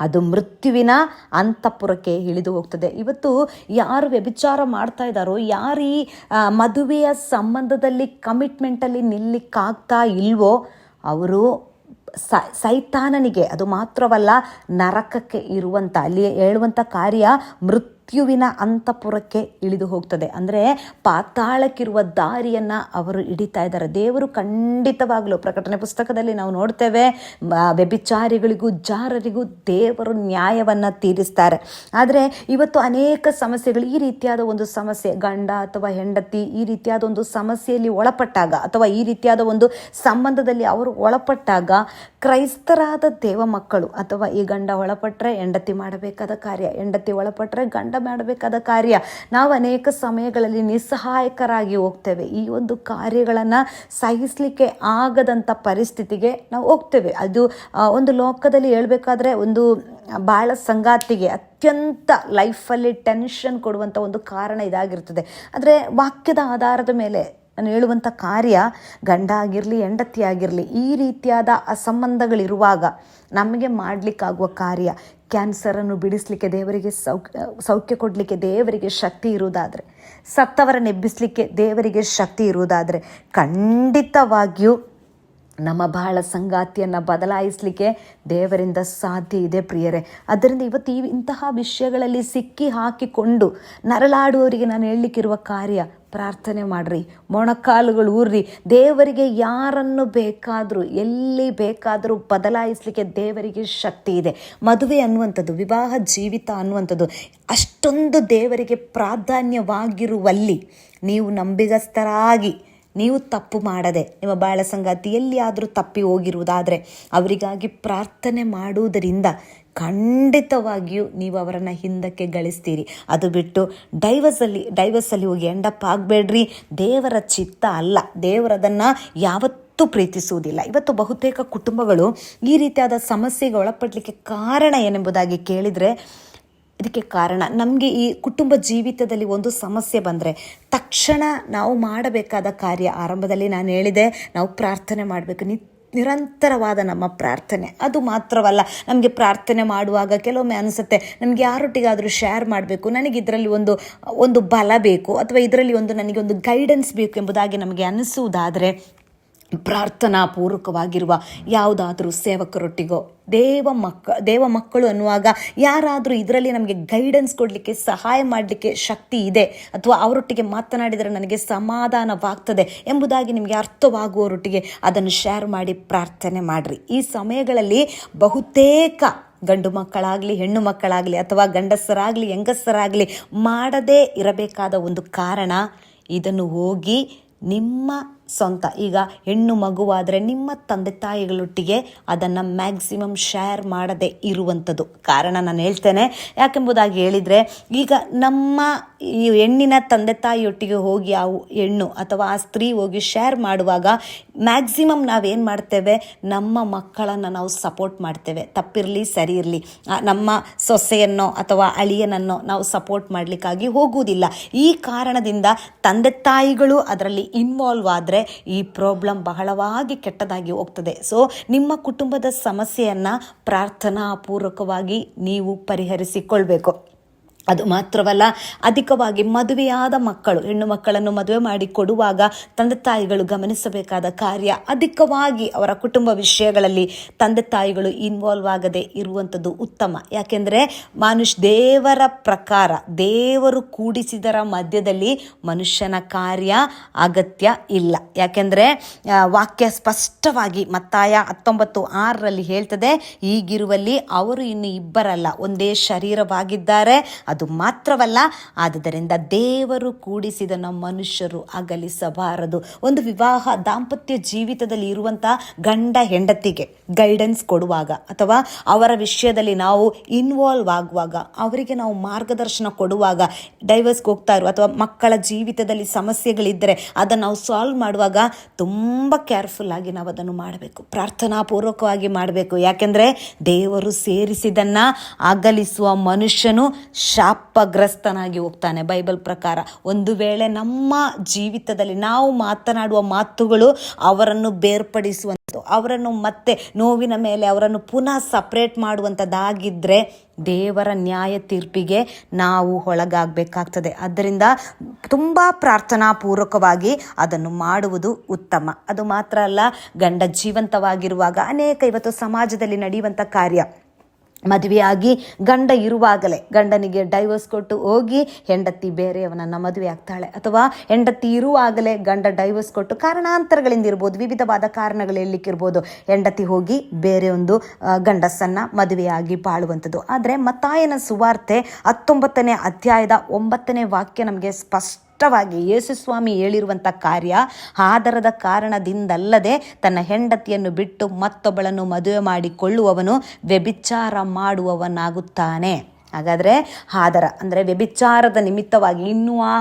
ಅದು ಮೃತ್ಯುವಿನ ಅಂತಃಪುರಕ್ಕೆ ಇಳಿದು ಹೋಗ್ತದೆ. ಇವತ್ತು ಯಾರು ವ್ಯಭಿಚಾರ ಮಾಡ್ತಾ ಇದ್ದಾರೋ, ಯಾರು ಈ ಮದುವೆಯ ಸಂಬಂಧದಲ್ಲಿ ಕಮಿಟ್ಮೆಂಟಲ್ಲಿ ನಿಲ್ಲಿಕ್ಕಾಗ್ತಾ ಇಲ್ವೋ, ಅವರು ಸೈತಾನನಿಗೆ, ಅದು ಮಾತ್ರವಲ್ಲ, ನರಕಕ್ಕೆ ಇರುವಂಥ ಅಲ್ಲಿ ಹೇಳುವಂಥ ಕಾರ್ಯ ಮೃತ್ ಮೃತ್ಯುವಿನ ಅಂತಪುರಕ್ಕೆ ಇಳಿದು ಹೋಗ್ತದೆ. ಅಂದರೆ ಪಾತಾಳಕ್ಕಿರುವ ದಾರಿಯನ್ನು ಅವರು ಹಿಡಿತಾ ಇದ್ದಾರೆ. ದೇವರು ಖಂಡಿತವಾಗಲೂ ಪ್ರಕಟಣೆ ಪುಸ್ತಕದಲ್ಲಿ ನಾವು ನೋಡ್ತೇವೆ ವ್ಯಭಿಚಾರಿಗಳಿಗೂ ಜಾರರಿಗೂ ದೇವರು ನ್ಯಾಯವನ್ನು ತೀರಿಸ್ತಾರೆ. ಆದರೆ ಇವತ್ತು ಅನೇಕ ಸಮಸ್ಯೆಗಳು ಈ ರೀತಿಯಾದ ಒಂದು ಸಮಸ್ಯೆ, ಗಂಡ ಅಥವಾ ಹೆಂಡತಿ ಈ ರೀತಿಯಾದ ಒಂದು ಸಮಸ್ಯೆಯಲ್ಲಿ ಒಳಪಟ್ಟಾಗ ಅಥವಾ ಈ ರೀತಿಯಾದ ಒಂದು ಸಂಬಂಧದಲ್ಲಿ ಅವರು ಒಳಪಟ್ಟಾಗ ಕ್ರೈಸ್ತರಾದ ದೇವ ಮಕ್ಕಳು ಅಥವಾ ಈ ಗಂಡ ಒಳಪಟ್ಟರೆ ಹೆಂಡತಿ ಮಾಡಬೇಕಾದ ಕಾರ್ಯ, ಹೆಂಡತಿ ಒಳಪಟ್ಟರೆ ಗಂಡ ಮಾಡಬೇಕಾದ ಕಾರ್ಯ. ನಾವು ಅನೇಕ ಸಮಯಗಳಲ್ಲಿ ನಿಸ್ಸಹಾಯಕರಾಗಿ ಹೋಗ್ತೇವೆ. ಈ ಒಂದು ಕಾರ್ಯಗಳನ್ನು ಸಹಿಸಲಿಕ್ಕೆ ಆಗದಂಥ ಪರಿಸ್ಥಿತಿಗೆ ನಾವು ಹೋಗ್ತೇವೆ. ಅದು ಒಂದು ಲೋಕದಲ್ಲಿ ಹೇಳಬೇಕಾದ್ರೆ ಒಂದು ಭಾಳ ಸಂಗಾತಿಗೆ ಅತ್ಯಂತ ಲೈಫಲ್ಲಿ ಟೆನ್ಷನ್ ಕೊಡುವಂಥ ಒಂದು ಕಾರಣ ಇದಾಗಿರ್ತದೆ. ಆದರೆ ವಾಕ್ಯದ ಆಧಾರದ ಮೇಲೆ ನಾನು ಹೇಳುವಂಥ ಕಾರ್ಯ ಗಂಡ ಆಗಿರಲಿ, ಹೆಂಡತಿ ಆಗಿರಲಿ, ಈ ರೀತಿಯಾದ ಅಸಂಬಂಧಗಳಿರುವಾಗ ನಮಗೆ ಮಾಡಲಿಕ್ಕಾಗುವ ಕಾರ್ಯ ಕ್ಯಾನ್ಸರನ್ನು ಬಿಡಿಸಲಿಕ್ಕೆ, ದೇವರಿಗೆ ಸೌಖ್ಯ ಸೌಖ್ಯ ಕೊಡಲಿಕ್ಕೆ, ದೇವರಿಗೆ ಶಕ್ತಿ ಇರುವುದಾದರೆ, ಸತ್ತವರನ್ನು ಎಬ್ಬಿಸಲಿಕ್ಕೆ ದೇವರಿಗೆ ಶಕ್ತಿ ಇರುವುದಾದರೆ ಖಂಡಿತವಾಗಿಯೂ ನಮ್ಮ ಬಹಳ ಸಂಗಾತಿಯನ್ನು ಬದಲಾಯಿಸಲಿಕ್ಕೆ ದೇವರಿಂದ ಸಾಧ್ಯ ಇದೆ ಪ್ರಿಯರೇ. ಅದರಿಂದ ಇವತ್ತು ಈ ಇಂತಹ ವಿಷಯಗಳಲ್ಲಿ ಸಿಕ್ಕಿ ಹಾಕಿಕೊಂಡು ನರಳಾಡುವವರಿಗೆ ನಾನು ಹೇಳಲಿಕ್ಕಿರುವ ಕಾರ್ಯ ಪ್ರಾರ್ಥನೆ ಮಾಡ್ರಿ. ಮೊಣಕಾಲುಗಳು ಊರ್ರಿ. ದೇವರಿಗೆ ಯಾರನ್ನು ಬೇಕಾದರೂ, ಎಲ್ಲಿ ಬೇಕಾದರೂ ಬದಲಾಯಿಸಲಿಕ್ಕೆ ದೇವರಿಗೆ ಶಕ್ತಿ ಇದೆ. ಮದುವೆ ಅನ್ನುವಂಥದ್ದು, ವಿವಾಹ ಜೀವಿತ ಅನ್ನುವಂಥದ್ದು, ಅಷ್ಟೊಂದು ದೇವರಿಗೆ ಪ್ರಾಧಾನ್ಯವಾಗಿರುವಲ್ಲಿ ನೀವು ನಂಬಿಗಸ್ತರಾಗಿ ನೀವು ತಪ್ಪು ಮಾಡದೆ, ನಿಮ್ಮ ಬಾಳ ಸಂಗಾತಿ ಎಲ್ಲಿಯಾದರೂ ತಪ್ಪಿ ಹೋಗಿರುವುದಾದರೆ ಅವರಿಗಾಗಿ ಪ್ರಾರ್ಥನೆ ಮಾಡುವುದರಿಂದ ಖಂಡಿತವಾಗಿಯೂ ನೀವು ಅವರನ್ನು ಹಿಂದಕ್ಕೆ ಗಳಿಸ್ತೀರಿ. ಅದು ಬಿಟ್ಟು ಡೈವರ್ಸಲ್ಲಿ ಡೈವರ್ಸಲ್ಲಿ ಹೋಗಿ ಎಂಡಪ್ ಆಗಬೇಡ್ರಿ. ದೇವರ ಚಿತ್ತ ಅಲ್ಲ. ದೇವರದನ್ನು ಯಾವತ್ತೂ ಪ್ರೀತಿಸುವುದಿಲ್ಲ. ಇವತ್ತು ಬಹುತೇಕ ಕುಟುಂಬಗಳು ಈ ರೀತಿಯಾದ ಸಮಸ್ಯೆಗೆ ಒಳಪಡಲಿಕ್ಕೆ ಕಾರಣ ಏನೆಂಬುದಾಗಿ ಕೇಳಿದರೆ ಇದಕ್ಕೆ ಕಾರಣ ನಮಗೆ ಈ ಕುಟುಂಬ ಜೀವಿತದಲ್ಲಿ ಒಂದು ಸಮಸ್ಯೆ ಬಂದರೆ ತಕ್ಷಣ ನಾವು ಮಾಡಬೇಕಾದ ಕಾರ್ಯ ಆರಂಭದಲ್ಲಿ ನಾನು ಹೇಳಿದೆ, ನಾವು ಪ್ರಾರ್ಥನೆ ಮಾಡಬೇಕು. ನಿ ನಿರಂತರವಾದ ನಮ್ಮ ಪ್ರಾರ್ಥನೆ. ಅದು ಮಾತ್ರವಲ್ಲ, ನಮಗೆ ಪ್ರಾರ್ಥನೆ ಮಾಡುವಾಗ ಕೆಲವೊಮ್ಮೆ ಅನಿಸುತ್ತೆ, ನಮಗೆ ಯಾರೊಟ್ಟಿಗಾದರೂ ಶೇರ್ ಮಾಡಬೇಕು. ನನಗೆ ಇದರಲ್ಲಿ ಒಂದು ಒಂದು ಬಲ ಬೇಕು, ಅಥವಾ ಇದರಲ್ಲಿ ಒಂದು ನನಗೆ ಒಂದು ಗೈಡೆನ್ಸ್ ಬೇಕು ಎಂಬುದಾಗಿ ನಮಗೆ ಅನಿಸುವುದಾದರೆ ಪ್ರಾರ್ಥನಾ ಪೂರ್ವಕವಾಗಿರುವ ಯಾವುದಾದ್ರೂ ಸೇವಕರೊಟ್ಟಿಗೋ, ದೇವ ಮಕ್ಕ, ದೇವ ಮಕ್ಕಳು ಅನ್ನುವಾಗ ಯಾರಾದರೂ ಇದರಲ್ಲಿ ನಮಗೆ ಗೈಡೆನ್ಸ್ ಕೊಡಲಿಕ್ಕೆ, ಸಹಾಯ ಮಾಡಲಿಕ್ಕೆ ಶಕ್ತಿ ಇದೆ ಅಥವಾ ಅವರೊಟ್ಟಿಗೆ ಮಾತನಾಡಿದರೆ ನನಗೆ ಸಮಾಧಾನವಾಗ್ತದೆ ಎಂಬುದಾಗಿ ನಿಮಗೆ ಅರ್ಥವಾಗುವವರೊಟ್ಟಿಗೆ ಅದನ್ನು ಶೇರ್ ಮಾಡಿ ಪ್ರಾರ್ಥನೆ ಮಾಡಿರಿ. ಈ ಸಮಯಗಳಲ್ಲಿ ಬಹುತೇಕ ಗಂಡು ಮಕ್ಕಳಾಗಲಿ, ಹೆಣ್ಣು ಮಕ್ಕಳಾಗಲಿ ಅಥವಾ ಗಂಡಸರಾಗಲಿ, ಹೆಂಗಸರಾಗಲಿ ಮಾಡದೇ ಇರಬೇಕಾದ ಒಂದು ಕಾರಣ ಇದನ್ನು ಹೋಗಿ ನಿಮ್ಮ ಸ್ವಂತ. ಈಗ ಹೆಣ್ಣು ಮಗುವಾದರೆ ನಿಮ್ಮ ತಂದೆ ತಾಯಿಗಳೊಟ್ಟಿಗೆ ಅದನ್ನು ಮ್ಯಾಕ್ಸಿಮಮ್ ಶೇರ್ ಮಾಡದೇ ಇರುವಂಥದ್ದು. ಕಾರಣ ನಾನು ಹೇಳ್ತೇನೆ. ಯಾಕೆಂಬುದಾಗಿ ಹೇಳಿದರೆ, ಈಗ ನಮ್ಮ ಈ ಹೆಣ್ಣಿನ ತಂದೆ ತಾಯಿಯೊಟ್ಟಿಗೆ ಹೋಗಿ ಆ ಹೆಣ್ಣು ಅಥವಾ ಆ ಸ್ತ್ರೀ ಹೋಗಿ ಶೇರ್ ಮಾಡುವಾಗ ಮ್ಯಾಕ್ಸಿಮಮ್ ನಾವೇನು ಮಾಡ್ತೇವೆ? ನಮ್ಮ ಮಕ್ಕಳನ್ನು ನಾವು ಸಪೋರ್ಟ್ ಮಾಡ್ತೇವೆ. ತಪ್ಪಿರಲಿ ಸರಿ ಇರಲಿ ನಮ್ಮ ಸೊಸೆಯನ್ನೋ ಅಥವಾ ಅಳಿಯನನ್ನೋ ನಾವು ಸಪೋರ್ಟ್ ಮಾಡಲಿಕ್ಕಾಗಿ ಹೋಗುವುದಿಲ್ಲ. ಈ ಕಾರಣದಿಂದ ತಂದೆ ತಾಯಿಗಳು ಅದರಲ್ಲಿ ಇನ್ವಾಲ್ವ್ ಆದರೆ ಈ ಪ್ರಾಬ್ಲಮ್ ಬಹಳವಾಗಿ ಕೆಟ್ಟದಾಗಿ ಹೋಗ್ತದೆ. ಸೊ ನಿಮ್ಮ ಕುಟುಂಬದ ಸಮಸ್ಯೆಯನ್ನು ಪ್ರಾರ್ಥನಾ ಪೂರ್ವಕವಾಗಿ ನೀವು ಪರಿಹರಿಸಿಕೊಳ್ಬೇಕು. ಅದು ಮಾತ್ರವಲ್ಲ, ಅಧಿಕವಾಗಿ ಮದುವೆಯಾದ ಮಕ್ಕಳು, ಹೆಣ್ಣು ಮಕ್ಕಳನ್ನು ಮದುವೆ ಮಾಡಿ ಕೊಡುವಾಗ ತಂದೆ ತಾಯಿಗಳು ಗಮನಿಸಬೇಕಾದ ಕಾರ್ಯ ಅಧಿಕವಾಗಿ ಅವರ ಕುಟುಂಬ ವಿಷಯಗಳಲ್ಲಿ ತಂದೆ ತಾಯಿಗಳು ಇನ್ವಾಲ್ವ್ ಆಗದೆ ಇರುವಂಥದ್ದು ಉತ್ತಮ. ಯಾಕೆಂದರೆ ಮನುಷ್ಯ ದೇವರ ಪ್ರಕಾರ, ದೇವರು ಕೂಡಿಸಿದರ ಮಧ್ಯದಲ್ಲಿ ಮನುಷ್ಯನ ಕಾರ್ಯ ಅಗತ್ಯ ಇಲ್ಲ. ಯಾಕೆಂದರೆ ವಾಕ್ಯ ಸ್ಪಷ್ಟವಾಗಿ ಮತ್ತಾಯ ಹತ್ತೊಂಬತ್ತು ಆರರಲ್ಲಿ ಹೇಳ್ತದೆ ಈಗಿರುವಲ್ಲಿ ಅವರು ಇನ್ನು ಇಬ್ಬರಲ್ಲ, ಒಂದೇ ಶರೀರವಾಗಿದ್ದಾರೆ ಅದು ಮಾತ್ರವಲ್ಲ, ಆದ್ದರಿಂದ ದೇವರು ಕೂಡಿಸಿದ ನಮ್ಮ ಮನುಷ್ಯರು ಅಗಲಿಸಬಾರದು. ಒಂದು ವಿವಾಹ ದಾಂಪತ್ಯ ಜೀವಿತದಲ್ಲಿ ಇರುವಂತಹ ಗಂಡ ಹೆಂಡತಿಗೆ ಗೈಡೆನ್ಸ್ ಕೊಡುವಾಗ ಅಥವಾ ಅವರ ವಿಷಯದಲ್ಲಿ ನಾವು ಇನ್ವಾಲ್ವ್ ಆಗುವಾಗ, ಅವರಿಗೆ ನಾವು ಮಾರ್ಗದರ್ಶನ ಕೊಡುವಾಗ ಡೈವರ್ಸ್ಗೆ ಹೋಗ್ತಾ ಇರುವ ಅಥವಾ ಮಕ್ಕಳ ಜೀವಿತದಲ್ಲಿ ಸಮಸ್ಯೆಗಳಿದ್ದರೆ ಅದನ್ನು ನಾವು ಸಾಲ್ವ್ ಮಾಡುವಾಗ ತುಂಬ ಕೇರ್ಫುಲ್ ಆಗಿ ನಾವು ಅದನ್ನು ಮಾಡಬೇಕು. ಪ್ರಾರ್ಥನಾಪೂರ್ವಕವಾಗಿ ಮಾಡಬೇಕು. ಯಾಕೆಂದರೆ ದೇವರು ಸೇರಿಸಿದನ್ನು ಅಗಲಿಸುವ ಮನುಷ್ಯನು ಶಾಪಗ್ರಸ್ತನಾಗಿ ಹೋಗ್ತಾನೆ ಬೈಬಲ್ ಪ್ರಕಾರ. ಒಂದು ವೇಳೆ ನಮ್ಮ ಜೀವಿತದಲ್ಲಿ ನಾವು ಮಾತನಾಡುವ ಮಾತುಗಳು ಅವರನ್ನು ಬೇರ್ಪಡಿಸುವಂಥದ್ದು ಅವರನ್ನು ಮತ್ತೆ ನೋವಿನ ಮೇಲೆ ಅವರನ್ನು ಪುನಃ ಸಪ್ರೇಟ್ ಮಾಡುವಂಥದ್ದಾಗಿದ್ದರೆ ದೇವರ ನ್ಯಾಯ ತೀರ್ಪಿಗೆ ನಾವು ಒಳಗಾಗಬೇಕಾಗ್ತದೆ. ಅದರಿಂದ ತುಂಬ ಪ್ರಾರ್ಥನಾ ಪೂರ್ವಕವಾಗಿ ಅದನ್ನು ಮಾಡುವುದು ಉತ್ತಮ. ಅದು ಮಾತ್ರ ಅಲ್ಲ, ಗಂಡ ಜೀವಂತವಾಗಿರುವಾಗ ಅನೇಕ ಇವತ್ತು ಸಮಾಜದಲ್ಲಿ ನಡೆಯುವಂಥ ಕಾರ್ಯ. ಮದುವೆಯಾಗಿ ಗಂಡ ಇರುವಾಗಲೇ ಗಂಡನಿಗೆ ಡೈವರ್ಸ್ ಕೊಟ್ಟು ಹೋಗಿ ಹೆಂಡತಿ ಬೇರೆಯವನನ್ನು ಮದುವೆ ಆಗ್ತಾಳೆ. ಅಥವಾ ಹೆಂಡತಿ ಇರುವಾಗಲೇ ಗಂಡ ಡೈವರ್ಸ್ ಕೊಟ್ಟು ಕಾರಣಾಂತರಗಳಿಂದ ಇರ್ಬೋದು, ವಿವಿಧವಾದ ಕಾರಣಗಳು ಇರ್ಬೋದು. ಹೆಂಡತಿ ಹೋಗಿ ಬೇರೆ ಒಂದು ಗಂಡಸನ್ನು ಗಂಡಸನ್ನ ಮದುವೆಯಾಗಿ ಬಾಳುವಂಥದ್ದು. ಆದರೆ ಮತ್ತಾಯನ ಸುವಾರ್ತೆ ಹತ್ತೊಂಬತ್ತನೇ ಅಧ್ಯಾಯದ ಒಂಬತ್ತನೇ ವಾಕ್ಯ ನಮಗೆ ಸ್ಪಷ್ಟ ಸ್ಪಷ್ಟವಾಗಿ ಯೇಸುಸ್ವಾಮಿ ಹೇಳಿರುವಂಥ ಕಾರ್ಯ ಆದರದ ಕಾರಣದಿಂದಲ್ಲದೆ ತನ್ನ ಹೆಂಡತಿಯನ್ನು ಬಿಟ್ಟು ಮತ್ತೊಬ್ಬಳನ್ನು ಮದುವೆ ಮಾಡಿಕೊಳ್ಳುವವನು ವ್ಯಭಿಚಾರ ಮಾಡುವವನಾಗುತ್ತಾನೆ. ಹಾಗಾದರೆ ಆದರ ಅಂದರೆ ವ್ಯಭಿಚಾರದ ನಿಮಿತ್ತವಾಗಿ ಇನ್ನೂ ಆ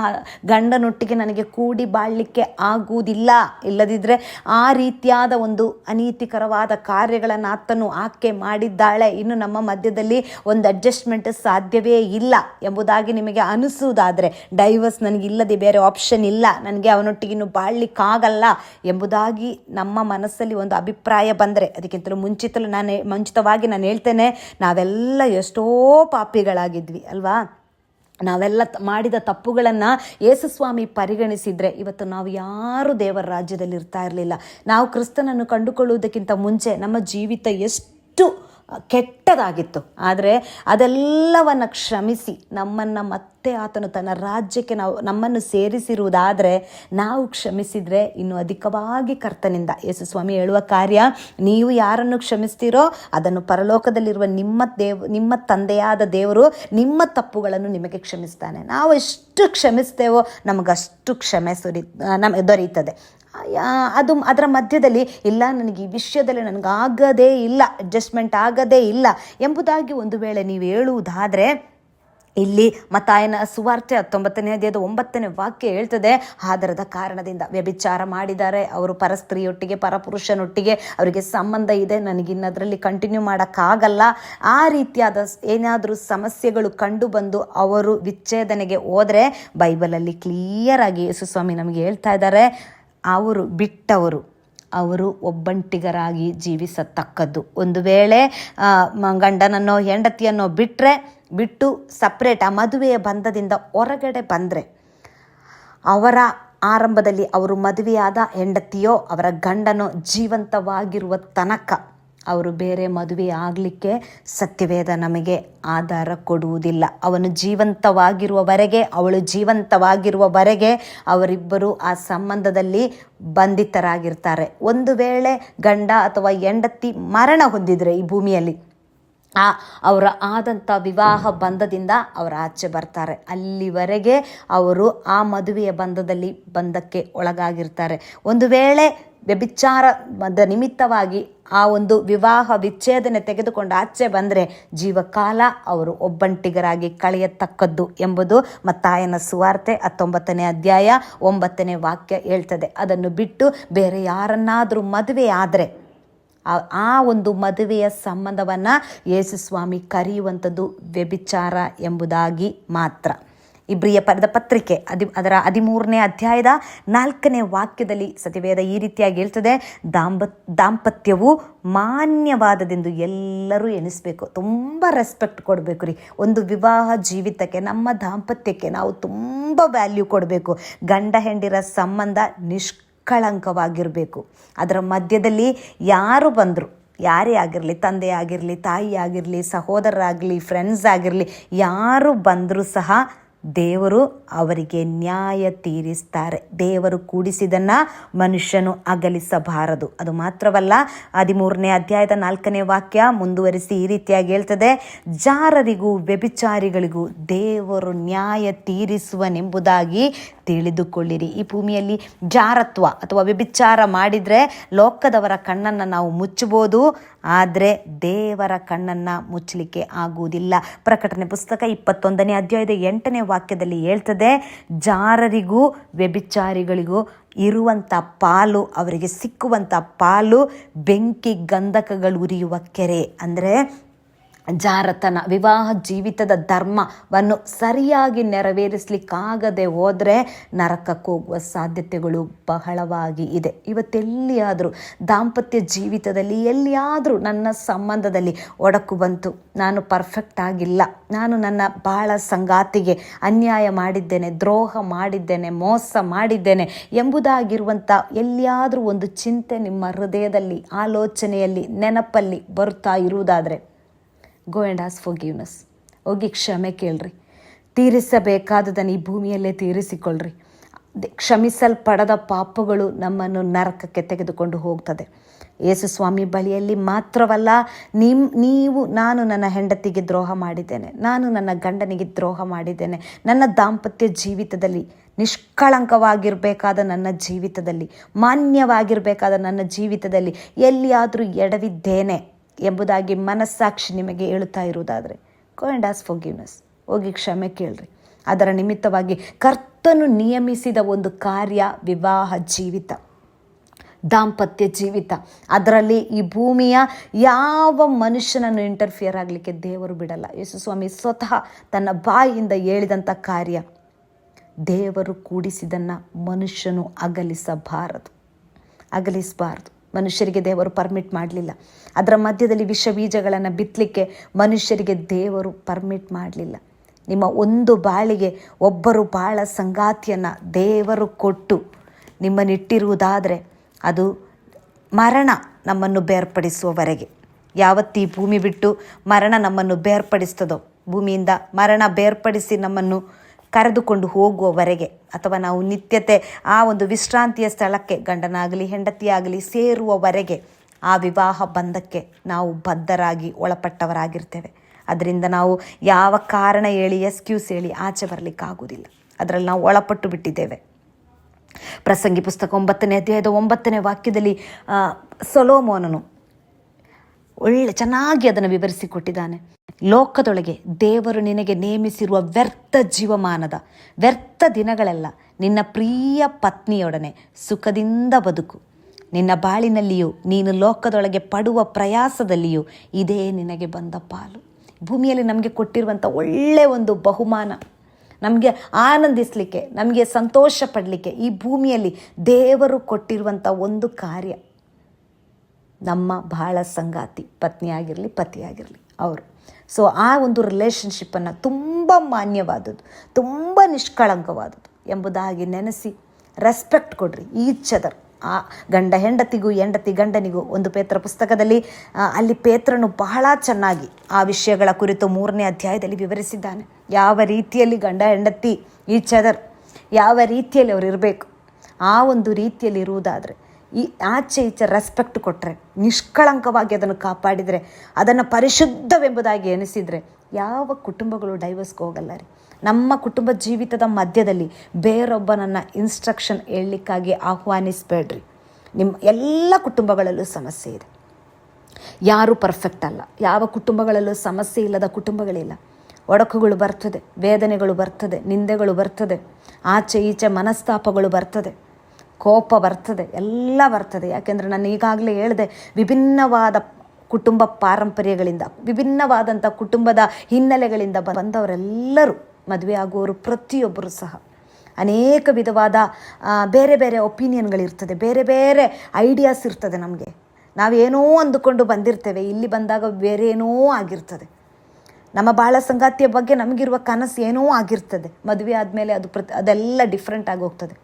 ಗಂಡನೊಟ್ಟಿಗೆ ನನಗೆ ಕೂಡಿ ಬಾಳಲಿಕ್ಕೆ ಆಗುವುದಿಲ್ಲ. ಇಲ್ಲದಿದ್ದರೆ ಆ ರೀತಿಯಾದ ಒಂದು ಅನೀತಿಕರವಾದ ಕಾರ್ಯಗಳನ್ನು ಆತನು ಆಕೆ ಮಾಡಿದ್ದಾಳೆ. ಇನ್ನು ನಮ್ಮ ಮಧ್ಯದಲ್ಲಿ ಒಂದು ಅಡ್ಜಸ್ಟ್ಮೆಂಟ್ ಸಾಧ್ಯವೇ ಇಲ್ಲ ಎಂಬುದಾಗಿ ನಿಮಗೆ ಅನಿಸುವುದಾದರೆ ಡೈವರ್ಸ್ ನನಗೆ ಇಲ್ಲದೆ ಬೇರೆ ಆಪ್ಷನ್ ಇಲ್ಲ. ನನಗೆ ಅವನೊಟ್ಟಿಗೆ ಇನ್ನು ಬಾಳಲಿಕ್ಕಾಗಲ್ಲ ಎಂಬುದಾಗಿ ನಮ್ಮ ಮನಸ್ಸಲ್ಲಿ ಒಂದು ಅಭಿಪ್ರಾಯ ಬಂದರೆ. ಅದಕ್ಕಿಂತಲೂ ಮುಂಚಿತಲು ನಾನು, ಮುಂಚಿತವಾಗಿ ನಾನು ಹೇಳ್ತೇನೆ, ನಾವೆಲ್ಲ ಎಷ್ಟೋ ಪಾಪಿಗಳಾಗಿದ್ವಿ ಅಲ್ವಾ? ನಾವೆಲ್ಲ ಮಾಡಿದ ತಪ್ಪುಗಳನ್ನು ಯೇಸುಸ್ವಾಮಿ ಪರಿಗಣಿಸಿದರೆ ಇವತ್ತು ನಾವು ಯಾರು ದೇವರ ರಾಜ್ಯದಲ್ಲಿ ಇರ್ತಾ ಇರಲಿಲ್ಲ. ನಾವು ಕ್ರಿಸ್ತನನ್ನು ಕಂಡುಕೊಳ್ಳುವುದಕ್ಕಿಂತ ಮುಂಚೆ ನಮ್ಮ ಜೀವಿತ ಎಷ್ಟು ಕೆಟ್ಟದಾಗಿತ್ತು. ಆದರೆ ಅದೆಲ್ಲವನ್ನು ಕ್ಷಮಿಸಿ, ನಮ್ಮನ್ನು ಮತ್ತೆ ಆತನು ತನ್ನ ರಾಜ್ಯಕ್ಕೆ ನಾವು ನಮ್ಮನ್ನು ಸೇರಿಸಿರುವುದಾದರೆ ನಾವು ಕ್ಷಮಿಸಿದರೆ ಇನ್ನು ಅಧಿಕವಾಗಿ ಕರ್ತನಿಂದ ಯೇಸು ಸ್ವಾಮಿ ಹೇಳುವ ಕಾರ್ಯ, ನೀವು ಯಾರನ್ನು ಕ್ಷಮಿಸ್ತೀರೋ ಅದನ್ನು ಪರಲೋಕದಲ್ಲಿರುವ ನಿಮ್ಮ ದೇವ್, ನಿಮ್ಮ ತಂದೆಯಾದ ದೇವರು ನಿಮ್ಮ ತಪ್ಪುಗಳನ್ನು ನಿಮಗೆ ಕ್ಷಮಿಸ್ತಾನೆ. ನಾವು ಎಷ್ಟು ಕ್ಷಮಿಸ್ತೇವೋ ನಮಗಷ್ಟು ಕ್ಷಮೆ ಸುರಿ ನಮಗೆ ದೊರೆಯುತ್ತದೆ. ಅದು ಅದರ ಮಧ್ಯದಲ್ಲಿ, ಇಲ್ಲ, ನನಗೆ ಈ ವಿಷಯದಲ್ಲಿ ನನಗಾಗದೇ ಇಲ್ಲ ಅಡ್ಜಸ್ಟ್ಮೆಂಟ್ ಆಗದೇ ಇಲ್ಲ ಎಂಬುದಾಗಿ ಒಂದು ವೇಳೆ ನೀವು ಹೇಳುವುದಾದರೆ, ಇಲ್ಲಿ ಮತಾಯನ ಸುವಾರ್ತೆ ಹತ್ತೊಂಬತ್ತನೇ ಅಧ್ಯಾಯದ ಒಂಬತ್ತನೇ ವಾಕ್ಯ ಹೇಳ್ತದೆ ಆದರದ ಕಾರಣದಿಂದ ವ್ಯಭಿಚಾರ ಮಾಡಿದ್ದಾರೆ, ಅವರು ಪರಸ್ತ್ರೀಯೊಟ್ಟಿಗೆ, ಪರಪುರುಷನೊಟ್ಟಿಗೆ, ಅವರಿಗೆ ಸಂಬಂಧ ಇದೆ, ನನಗಿನ್ನದರಲ್ಲಿ ಕಂಟಿನ್ಯೂ ಮಾಡೋಕ್ಕಾಗಲ್ಲ. ಆ ರೀತಿಯಾದ ಏನಾದರೂ ಸಮಸ್ಯೆಗಳು ಕಂಡು ಬಂದು ಅವರು ವಿಚ್ಛೇದನೆಗೆ ಹೋದರೆ, ಬೈಬಲಲ್ಲಿ ಕ್ಲಿಯರ್ ಆಗಿ ಯೇಸು ನಮಗೆ ಹೇಳ್ತಾ ಇದ್ದಾರೆ ಅವರು ಬಿಟ್ಟವರು. ಅವರು ಒಬ್ಬಂಟಿಗರಾಗಿ ಜೀವಿಸತಕ್ಕದ್ದು. ಒಂದು ವೇಳೆ ಗಂಡನನ್ನೋ ಹೆಂಡತಿಯನ್ನೋ ಬಿಟ್ಟರೆ ಬಿಟ್ಟು ಸಪ್ರೇಟ್ ಆ ಮದುವೆಯ ಬಂಧದಿಂದ ಹೊರಗಡೆ ಬಂದರೆ, ಅವರ ಆರಂಭದಲ್ಲಿ ಅವರು ಮದುವೆಯಾದ ಹೆಂಡತಿಯೋ ಅವರ ಗಂಡನೋ ಜೀವಂತವಾಗಿರುವ ತನಕ ಅವರು ಬೇರೆ ಮದುವೆ ಆಗಲಿಕ್ಕೆ ಸತ್ಯವೇದ ನಮಗೆ ಆಧಾರ ಕೊಡುವುದಿಲ್ಲ. ಅವನು ಜೀವಂತವಾಗಿರುವವರೆಗೆ, ಅವಳು ಜೀವಂತವಾಗಿರುವವರೆಗೆ ಅವರಿಬ್ಬರು ಆ ಸಂಬಂಧದಲ್ಲಿ ಬಂಧಿತರಾಗಿರ್ತಾರೆ. ಒಂದು ವೇಳೆ ಗಂಡ ಅಥವಾ ಹೆಂಡತಿ ಮರಣ ಹೊಂದಿದರೆ ಈ ಭೂಮಿಯಲ್ಲಿ, ಆ ಅವರ ಆದಂಥ ವಿವಾಹ ಬಂಧದಿಂದ ಅವರ ಆಚೆ ಬರ್ತಾರೆ. ಅಲ್ಲಿವರೆಗೆ ಅವರು ಆ ಮದುವೆಯ ಬಂಧದಲ್ಲಿ ಬಂಧಕ್ಕೆ ಒಳಗಾಗಿರ್ತಾರೆ. ಒಂದು ವೇಳೆ ವ್ಯಭಿಚಾರದ ನಿಮಿತ್ತವಾಗಿ ಆ ಒಂದು ವಿವಾಹ ವಿಚ್ಛೇದನೆ ತೆಗೆದುಕೊಂಡು ಆಚೆ ಬಂದರೆ ಜೀವಕಾಲ ಅವರು ಒಬ್ಬಂಟಿಗರಾಗಿ ಕಳೆಯತಕ್ಕದ್ದು ಎಂಬುದು ಮತ್ತಾಯನ ಸುವಾರ್ತೆ ಹತ್ತೊಂಬತ್ತನೇ ಅಧ್ಯಾಯ ಒಂಬತ್ತನೇ ವಾಕ್ಯ ಹೇಳ್ತದೆ. ಅದನ್ನು ಬಿಟ್ಟು ಬೇರೆ ಯಾರನ್ನಾದರೂ ಮದುವೆ ಆದರೆ ಆ- ಒಂದು ಮದುವೆಯ ಸಂಬಂಧವನ್ನು ಯೇಸುಸ್ವಾಮಿ ಕರೆಯುವಂಥದ್ದು ವ್ಯಭಿಚಾರ ಎಂಬುದಾಗಿ ಮಾತ್ರ. ಇಬ್ರಿಯ ಪರದ ಪತ್ರಿಕೆ ಅದಿ, ಅದರ ಹದಿಮೂರನೇ ಅಧ್ಯಾಯದ ನಾಲ್ಕನೇ ವಾಕ್ಯದಲ್ಲಿ ಸತಿವೇದ ಈ ರೀತಿಯಾಗಿ ಹೇಳ್ತದೆ, ದಾಂಬ, ದಾಂಪತ್ಯವು ಮಾನ್ಯವಾದದೆಂದು ಎಲ್ಲರೂ ಎನಿಸ್ಬೇಕು ತುಂಬ ರೆಸ್ಪೆಕ್ಟ್ ಕೊಡಬೇಕು ರೀ. ಒಂದು ವಿವಾಹ ಜೀವಿತಕ್ಕೆ, ನಮ್ಮ ದಾಂಪತ್ಯಕ್ಕೆ ನಾವು ತುಂಬ ವ್ಯಾಲ್ಯೂ ಕೊಡಬೇಕು. ಗಂಡ ಹೆಂಡಿರ ಸಂಬಂಧ ನಿಷ್ಕಳಂಕವಾಗಿರಬೇಕು. ಅದರ ಮಧ್ಯದಲ್ಲಿ ಯಾರು ಬಂದರು, ಯಾರೇ ಆಗಿರಲಿ, ತಂದೆ ಆಗಿರಲಿ, ತಾಯಿ ಆಗಿರಲಿ, ಸಹೋದರರಾಗಲಿ ಫ್ರೆಂಡ್ಸ್ ಆಗಿರಲಿ, ಯಾರು ಬಂದರೂ ಸಹ ದೇವರು ಅವರಿಗೆ ನ್ಯಾಯ ತೀರಿಸ್ತಾರೆ. ದೇವರು ಕೂಡಿಸಿದನ್ನು ಮನುಷ್ಯನು ಅಗಲಿಸಬಾರದು. ಅದು ಮಾತ್ರವಲ್ಲ, ಹದಿಮೂರನೇ ಅಧ್ಯಾಯದ ನಾಲ್ಕನೇ ವಾಕ್ಯ ಮುಂದುವರಿಸಿ ಈ ರೀತಿಯಾಗಿ ಹೇಳ್ತದೆ, ಜಾರರಿಗೂ ವ್ಯಭಿಚಾರಿಗಳಿಗೂ ದೇವರು ನ್ಯಾಯ ತೀರಿಸುವನೆಂಬುದಾಗಿ ತಿಳಿದುಕೊಳ್ಳಿರಿ. ಈ ಭೂಮಿಯಲ್ಲಿ ಜಾರತ್ವ ಅಥವಾ ವ್ಯಭಿಚಾರ ಮಾಡಿದರೆ ಲೋಕದವರ ಕಣ್ಣನ್ನು ನಾವು ಮುಚ್ಚಬೋದು ಆದರೆ ದೇವರ ಕಣ್ಣನ್ನು ಮುಚ್ಚಲಿಕ್ಕೆ ಆಗುವುದಿಲ್ಲ. ಪ್ರಕಟಣೆ ಪುಸ್ತಕ ಇಪ್ಪತ್ತೊಂದನೇ ಅಧ್ಯಾಯದ ಎಂಟನೇ ವಾಕ್ಯದಲ್ಲಿ ಹೇಳ್ತದೆ, ಜಾರರಿಗೂ ವ್ಯಭಿಚಾರಿಗಳಿಗೂ ಇರುವಂಥ ಪಾಲು, ಅವರಿಗೆ ಸಿಕ್ಕುವಂಥ ಪಾಲು ಬೆಂಕಿ ಗಂಧಕಗಳು ಉರಿಯುವ ಕೆರೆ. ಅಂದರೆ ಜಾರತನ ವಿವಾಹ ಜೀವಿತದ ಧರ್ಮವನ್ನು ಸರಿಯಾಗಿ ನೆರವೇರಿಸಲಿಕ್ಕಾಗದೆ ಹೋದರೆ ನರಕಕ್ಕೆ ಹೋಗುವ ಸಾಧ್ಯತೆಗಳು ಬಹಳವಾಗಿ ಇದೆ. ಇವತ್ತೆಲ್ಲಿಯಾದರೂ ದಾಂಪತ್ಯ ಜೀವಿತದಲ್ಲಿ, ಎಲ್ಲಿಯಾದರೂ ನನ್ನ ಸಂಬಂಧದಲ್ಲಿ ಒಡಕು ಬಂತು, ನಾನು ಪರ್ಫೆಕ್ಟ್ ಆಗಿಲ್ಲ, ನಾನು ನನ್ನ ಬಾಳ ಸಂಗಾತಿಗೆ ಅನ್ಯಾಯ ಮಾಡಿದ್ದೇನೆ, ದ್ರೋಹ ಮಾಡಿದ್ದೇನೆ, ಮೋಸ ಮಾಡಿದ್ದೇನೆ ಎಂಬುದಾಗಿರುವಂಥ ಎಲ್ಲಿಯಾದರೂ ಒಂದು ಚಿಂತೆ ನಿಮ್ಮ ಹೃದಯದಲ್ಲಿ, ಆಲೋಚನೆಯಲ್ಲಿ, ನೆನಪಲ್ಲಿ ಬರುತ್ತಾ ಇರುವುದಾದರೆ go and ask forgiveness ಹೋಗಿ ಕ್ಷಮೆ ಕೇಳ್ರಿ. ತೀರಿಸಬೇಕಾದದನ್ನು ಈ ಭೂಮಿಯಲ್ಲೇ ತೀರಿಸಿಕೊಳ್ಳ್ರಿ. ಕ್ಷಮಿಸಲ್ಪಡದ ಪಾಪಗಳು ನಮ್ಮನ್ನು ನರಕಕ್ಕೆ ತೆಗೆದುಕೊಂಡು ಹೋಗ್ತದೆ. ಯೇಸು ಸ್ವಾಮಿ ಬಳಿಯಲ್ಲಿ ಮಾತ್ರವಲ್ಲ, ನಿಮ್ ನೀವು, ನಾನು ನನ್ನ ಹೆಂಡತಿಗೆ ದ್ರೋಹ ಮಾಡಿದ್ದೇನೆ. ನಾನು ನನ್ನ ಗಂಡನಿಗೆ ದ್ರೋಹ ಮಾಡಿದ್ದೇನೆ. ನನ್ನ ದಾಂಪತ್ಯ ಜೀವಿತದಲ್ಲಿ ನಿಷ್ಕಳಂಕವಾಗಿರಬೇಕಾದ ನನ್ನ ಜೀವಿತದಲ್ಲಿ, ಮಾನ್ಯವಾಗಿರಬೇಕಾದ ನನ್ನ ಜೀವಿತದಲ್ಲಿ ಎಲ್ಲಿಯಾದರೂ ಎಡವಿದ್ದೇನೆ. ಎಂಬುದಾಗಿ ಮನಸ್ಸಾಕ್ಷಿ ನಿಮಗೆ ಹೇಳುತ್ತಾ ಇರುವುದಾದರೆ go and ask forgiveness ಹೋಗಿ ಕ್ಷಮೆ ಕೇಳ್ರಿ. ಅದರ ನಿಮಿತ್ತವಾಗಿ ಕರ್ತನು ನಿಯಮಿಸಿದ ಒಂದು ಕಾರ್ಯ ವಿವಾಹ ಜೀವಿತ, ದಾಂಪತ್ಯ ಜೀವಿತ. ಅದರಲ್ಲಿ ಈ ಭೂಮಿಯ ಯಾವ ಮನುಷ್ಯನನ್ನು ಇಂಟರ್ಫಿಯರ್ ಆಗಲಿಕ್ಕೆ ದೇವರು ಬಿಡಲ್ಲ. ಯೇಸು ಸ್ವಾಮಿ ಸ್ವತಃ ತನ್ನ ಬಾಯಿಯಿಂದ ಹೇಳಿದಂಥ ಕಾರ್ಯ, ದೇವರು ಕೂಡಿಸಿದನ್ನು ಮನುಷ್ಯನು ಅಗಲಿಸಬಾರದು, ಅಗಲಿಸಬಾರ್ದು. ಮನುಷ್ಯರಿಗೆ ದೇವರು ಪರ್ಮಿಟ್ ಮಾಡಲಿಲ್ಲ. ಅದರ ಮಧ್ಯದಲ್ಲಿ ವಿಷ ಬೀಜಗಳನ್ನು ಬಿತ್ತಲಿಕ್ಕೆ ಮನುಷ್ಯರಿಗೆ ದೇವರು ಪರ್ಮಿಟ್ ಮಾಡಲಿಲ್ಲ. ನಿಮ್ಮ ಒಂದು ಬಾಳಿಗೆ ಒಬ್ಬರು ಬಾಳ ಸಂಗಾತಿಯನ್ನು ದೇವರು ಕೊಟ್ಟು ನಿಮ್ಮನ್ನಿಟ್ಟಿರುವುದಾದರೆ ಅದು ಮರಣ ನಮ್ಮನ್ನು ಬೇರ್ಪಡಿಸುವವರೆಗೆ. ಯಾವತ್ತೀ ಭೂಮಿ ಬಿಟ್ಟು ಮರಣ ನಮ್ಮನ್ನು ಬೇರ್ಪಡಿಸ್ತದೋ, ಭೂಮಿಯಿಂದ ಮರಣ ಬೇರ್ಪಡಿಸಿ ನಮ್ಮನ್ನು ಕರೆದುಕೊಂಡು ಹೋಗುವವರೆಗೆ. ಅಥವಾ ನಾವು ನಿತ್ಯತೆ ಆ ಒಂದು ವಿಶ್ರಾಂತಿಯ ಸ್ಥಳಕ್ಕೆ, ಗಂಡನಾಗಲಿ, ಹೆಂಡತಿಯಾಗಲಿ ಸೇರುವವರೆಗೆ ಆ ವಿವಾಹ ಬಂಧಕ್ಕೆ ನಾವು ಬದ್ಧರಾಗಿ ಒಳಪಟ್ಟವರಾಗಿರ್ತೇವೆ. ಅದರಿಂದ ನಾವು ಯಾವ ಕಾರಣ ಹೇಳಿ, ಎಸ್ಕ್ಯೂಸ್ ಹೇಳಿ ಆಚೆ ಬರಲಿಕ್ಕಾಗೋದಿಲ್ಲ ಅದರಲ್ಲಿ ನಾವು ಒಳಪಟ್ಟು ಬಿಟ್ಟಿದ್ದೇವೆ. ಪ್ರಸಂಗಿ ಪುಸ್ತಕ ಒಂಬತ್ತನೇ ಅಧ್ಯಾಯದ ಒಂಬತ್ತನೇ ವಾಕ್ಯದಲ್ಲಿ ಸೊಲೋಮೋನನು ಒಳ್ಳೆ ಚೆನ್ನಾಗಿ ಅದನ್ನು ವಿವರಿಸಿಕೊಟ್ಟಿದ್ದಾನೆ. ಲೋಕದೊಳಗೆ ದೇವರು ನಿನಗೆ ನೇಮಿಸಿರುವ ವ್ಯರ್ಥ ಜೀವಮಾನದ, ವ್ಯರ್ಥ ದಿನಗಳೆಲ್ಲ, ನಿನ್ನ ಪ್ರಿಯ ಪತ್ನಿಯೊಡನೆ ಸುಖದಿಂದ ಬದುಕು. ನಿನ್ನ ಬಾಳಿನಲ್ಲಿಯೂ, ನೀನು ಲೋಕದೊಳಗೆ ಪಡುವ ಪ್ರಯಾಸದಲ್ಲಿಯೂ ಇದೇ ನಿನಗೆ ಬಂದ ಪಾಲು. ಭೂಮಿಯಲ್ಲಿ ನಮಗೆ ಕೊಟ್ಟಿರುವಂಥ ಒಳ್ಳೆಯ ಒಂದು ಬಹುಮಾನ. ನಮಗೆ ಆನಂದಿಸಲಿಕ್ಕೆ, ನಮಗೆ ಸಂತೋಷ ಪಡಲಿಕ್ಕೆ ಈ ಭೂಮಿಯಲ್ಲಿ ದೇವರು ಕೊಟ್ಟಿರುವಂಥ ಒಂದು ಕಾರ್ಯ. ನಮ್ಮ ಬಹಳ ಸಂಗಾತಿ, ಪತ್ನಿಯಾಗಿರಲಿ, ಪತಿಯಾಗಿರಲಿ, ಅವರು. ಸೊ ಆ ಒಂದು ರಿಲೇಷನ್ಶಿಪ್ಪನ್ನು ತುಂಬ ಮಾನ್ಯವಾದದ್ದು, ತುಂಬ ನಿಷ್ಕಳಂಕವಾದದ್ದು ಎಂಬುದಾಗಿ ನೆನೆಸಿ ರೆಸ್ಪೆಕ್ಟ್ ಕೊಡ್ರಿ ಈಚ್ ಅದರ್ ಆ ಗಂಡ ಹೆಂಡತಿಗೂ, ಹೆಂಡತಿ ಗಂಡನಿಗೂ ಒಂದು ಪೇತ್ರ ಪುಸ್ತಕದಲ್ಲಿ ಅಲ್ಲಿ ಪೇತ್ರನು ಬಹಳ ಚೆನ್ನಾಗಿ ಆ ವಿಷಯಗಳ ಕುರಿತು ಮೂರನೇ ಅಧ್ಯಾಯದಲ್ಲಿ ವಿವರಿಸಿದ್ದಾನೆ. ಯಾವ ರೀತಿಯಲ್ಲಿ ಗಂಡ, ಹೆಂಡತಿ ಈಚ್ ಅದರ್ ಯಾವ ರೀತಿಯಲ್ಲಿ ಅವರು ಇರಬೇಕು, ಆ ಒಂದು ರೀತಿಯಲ್ಲಿ ಇರುವುದಾದರೆ ಈ ಆಚೆ ಈಚೆ ರೆಸ್ಪೆಕ್ಟ್ ಕೊಟ್ಟರೆ ನಿಷ್ಕಳಂಕವಾಗಿ ಅದನ್ನು ಕಾಪಾಡಿದರೆ, ಅದನ್ನು ಪರಿಶುದ್ಧವೆಂಬುದಾಗಿ ಎನಿಸಿದರೆ ಯಾವ ಕುಟುಂಬಗಳು ಡೈವರ್ಸ್ಗೆ ಹೋಗಲ್ಲ ರೀ. ನಮ್ಮ ಕುಟುಂಬ ಜೀವಿತದ ಮಧ್ಯದಲ್ಲಿ ಬೇರೊಬ್ಬನನ್ನು ಇನ್ಸ್ಟ್ರಕ್ಷನ್ ಹೇಳಲಿಕ್ಕಾಗಿ ಆಹ್ವಾನಿಸಬೇಡ್ರಿ. ನಿಮ್ಮ ಎಲ್ಲ ಕುಟುಂಬಗಳಲ್ಲೂ ಸಮಸ್ಯೆ ಇದೆ. ಯಾರೂ ಪರ್ಫೆಕ್ಟ್ ಅಲ್ಲ. ಯಾವ ಕುಟುಂಬಗಳಲ್ಲೂ ಸಮಸ್ಯೆ ಇಲ್ಲದ ಕುಟುಂಬಗಳಿಲ್ಲ. ಒಡಕುಗಳು ಬರ್ತದೆ, ವೇದನೆಗಳು ಬರ್ತದೆ, ನಿಂದೆಗಳು ಬರ್ತದೆ, ಆಚೆ ಈಚೆ ಮನಸ್ತಾಪಗಳು ಬರ್ತದೆ. ಕೋಪ ಬರ್ತದೆ, ಎಲ್ಲ ಬರ್ತದೆ. ಯಾಕೆಂದರೆ ನಾನು ಈಗಾಗಲೇ ಹೇಳಿದೆ, ವಿಭಿನ್ನವಾದ ಕುಟುಂಬ ಪಾರಂಪರ್ಯಗಳಿಂದ, ವಿಭಿನ್ನವಾದಂಥ ಕುಟುಂಬದ ಹಿನ್ನೆಲೆಗಳಿಂದ ಬಂದವರೆಲ್ಲರೂ ಮದುವೆ ಆಗುವವರು ಪ್ರತಿಯೊಬ್ಬರು ಸಹ. ಅನೇಕ ವಿಧವಾದ ಬೇರೆ ಬೇರೆ ಒಪಿನಿಯನ್ಗಳಿರ್ತದೆ, ಬೇರೆ ಬೇರೆ ಐಡಿಯಾಸ್ ಇರ್ತದೆ ನಮಗೆ. ನಾವೇನೋ ಅಂದುಕೊಂಡು ಬಂದಿರ್ತೇವೆ, ಇಲ್ಲಿ ಬಂದಾಗ ಬೇರೆ ಏನೋ ಆಗಿರ್ತದೆ. ನಮ್ಮ ಬಾಳ ಸಂಗಾತಿಯ ಬಗ್ಗೆ ನಮಗಿರುವ ಕನಸು ಏನೋ ಆಗಿರ್ತದೆ. ಮದುವೆ ಆದಮೇಲೆ ಅದು ಪ್ರತಿ ಅದೆಲ್ಲ ಡಿಫ್ರೆಂಟ್ ಆಗಿ ಹೋಗ್ತದೆ.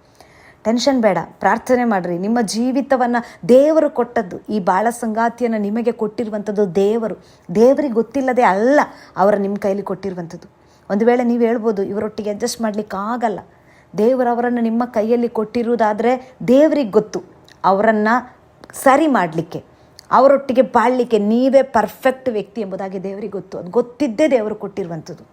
ಟೆನ್ಷನ್ ಬೇಡ, ಪ್ರಾರ್ಥನೆ ಮಾಡಿರಿ. ನಿಮ್ಮ ಜೀವಿತವನ್ನು ದೇವರು ಕೊಟ್ಟದ್ದು, ಈ ಬಾಳ ಸಂಗಾತಿಯನ್ನು ನಿಮಗೆ ಕೊಟ್ಟಿರುವಂಥದ್ದು ದೇವರು. ದೇವರಿಗೆ ಗೊತ್ತಿಲ್ಲದೆ ಅಲ್ಲ ಅವರ ನಿಮ್ಮ ಕೈಲಿ ಕೊಟ್ಟಿರುವಂಥದ್ದು. ಒಂದು ವೇಳೆ ನೀವು ಹೇಳ್ಬೋದು, ಇವರೊಟ್ಟಿಗೆ ಅಡ್ಜಸ್ಟ್ ಮಾಡಲಿಕ್ಕಾಗಲ್ಲ ದೇವರು ಅವರನ್ನು ನಿಮ್ಮ ಕೈಯಲ್ಲಿ ಕೊಟ್ಟಿರುವುದಾದರೆ ದೇವರಿಗೆ ಗೊತ್ತು, ಅವರನ್ನು ಸರಿ ಮಾಡಲಿಕ್ಕೆ, ಅವರೊಟ್ಟಿಗೆ ಬಾಳಲಿಕ್ಕೆ ನೀವೇ ಪರ್ಫೆಕ್ಟ್ ವ್ಯಕ್ತಿ ಎಂಬುದಾಗಿ ದೇವರಿಗೆ ಗೊತ್ತು. ಅದು ಗೊತ್ತಿದ್ದೇ ದೇವರು ಕೊಟ್ಟಿರುವಂಥದ್ದು.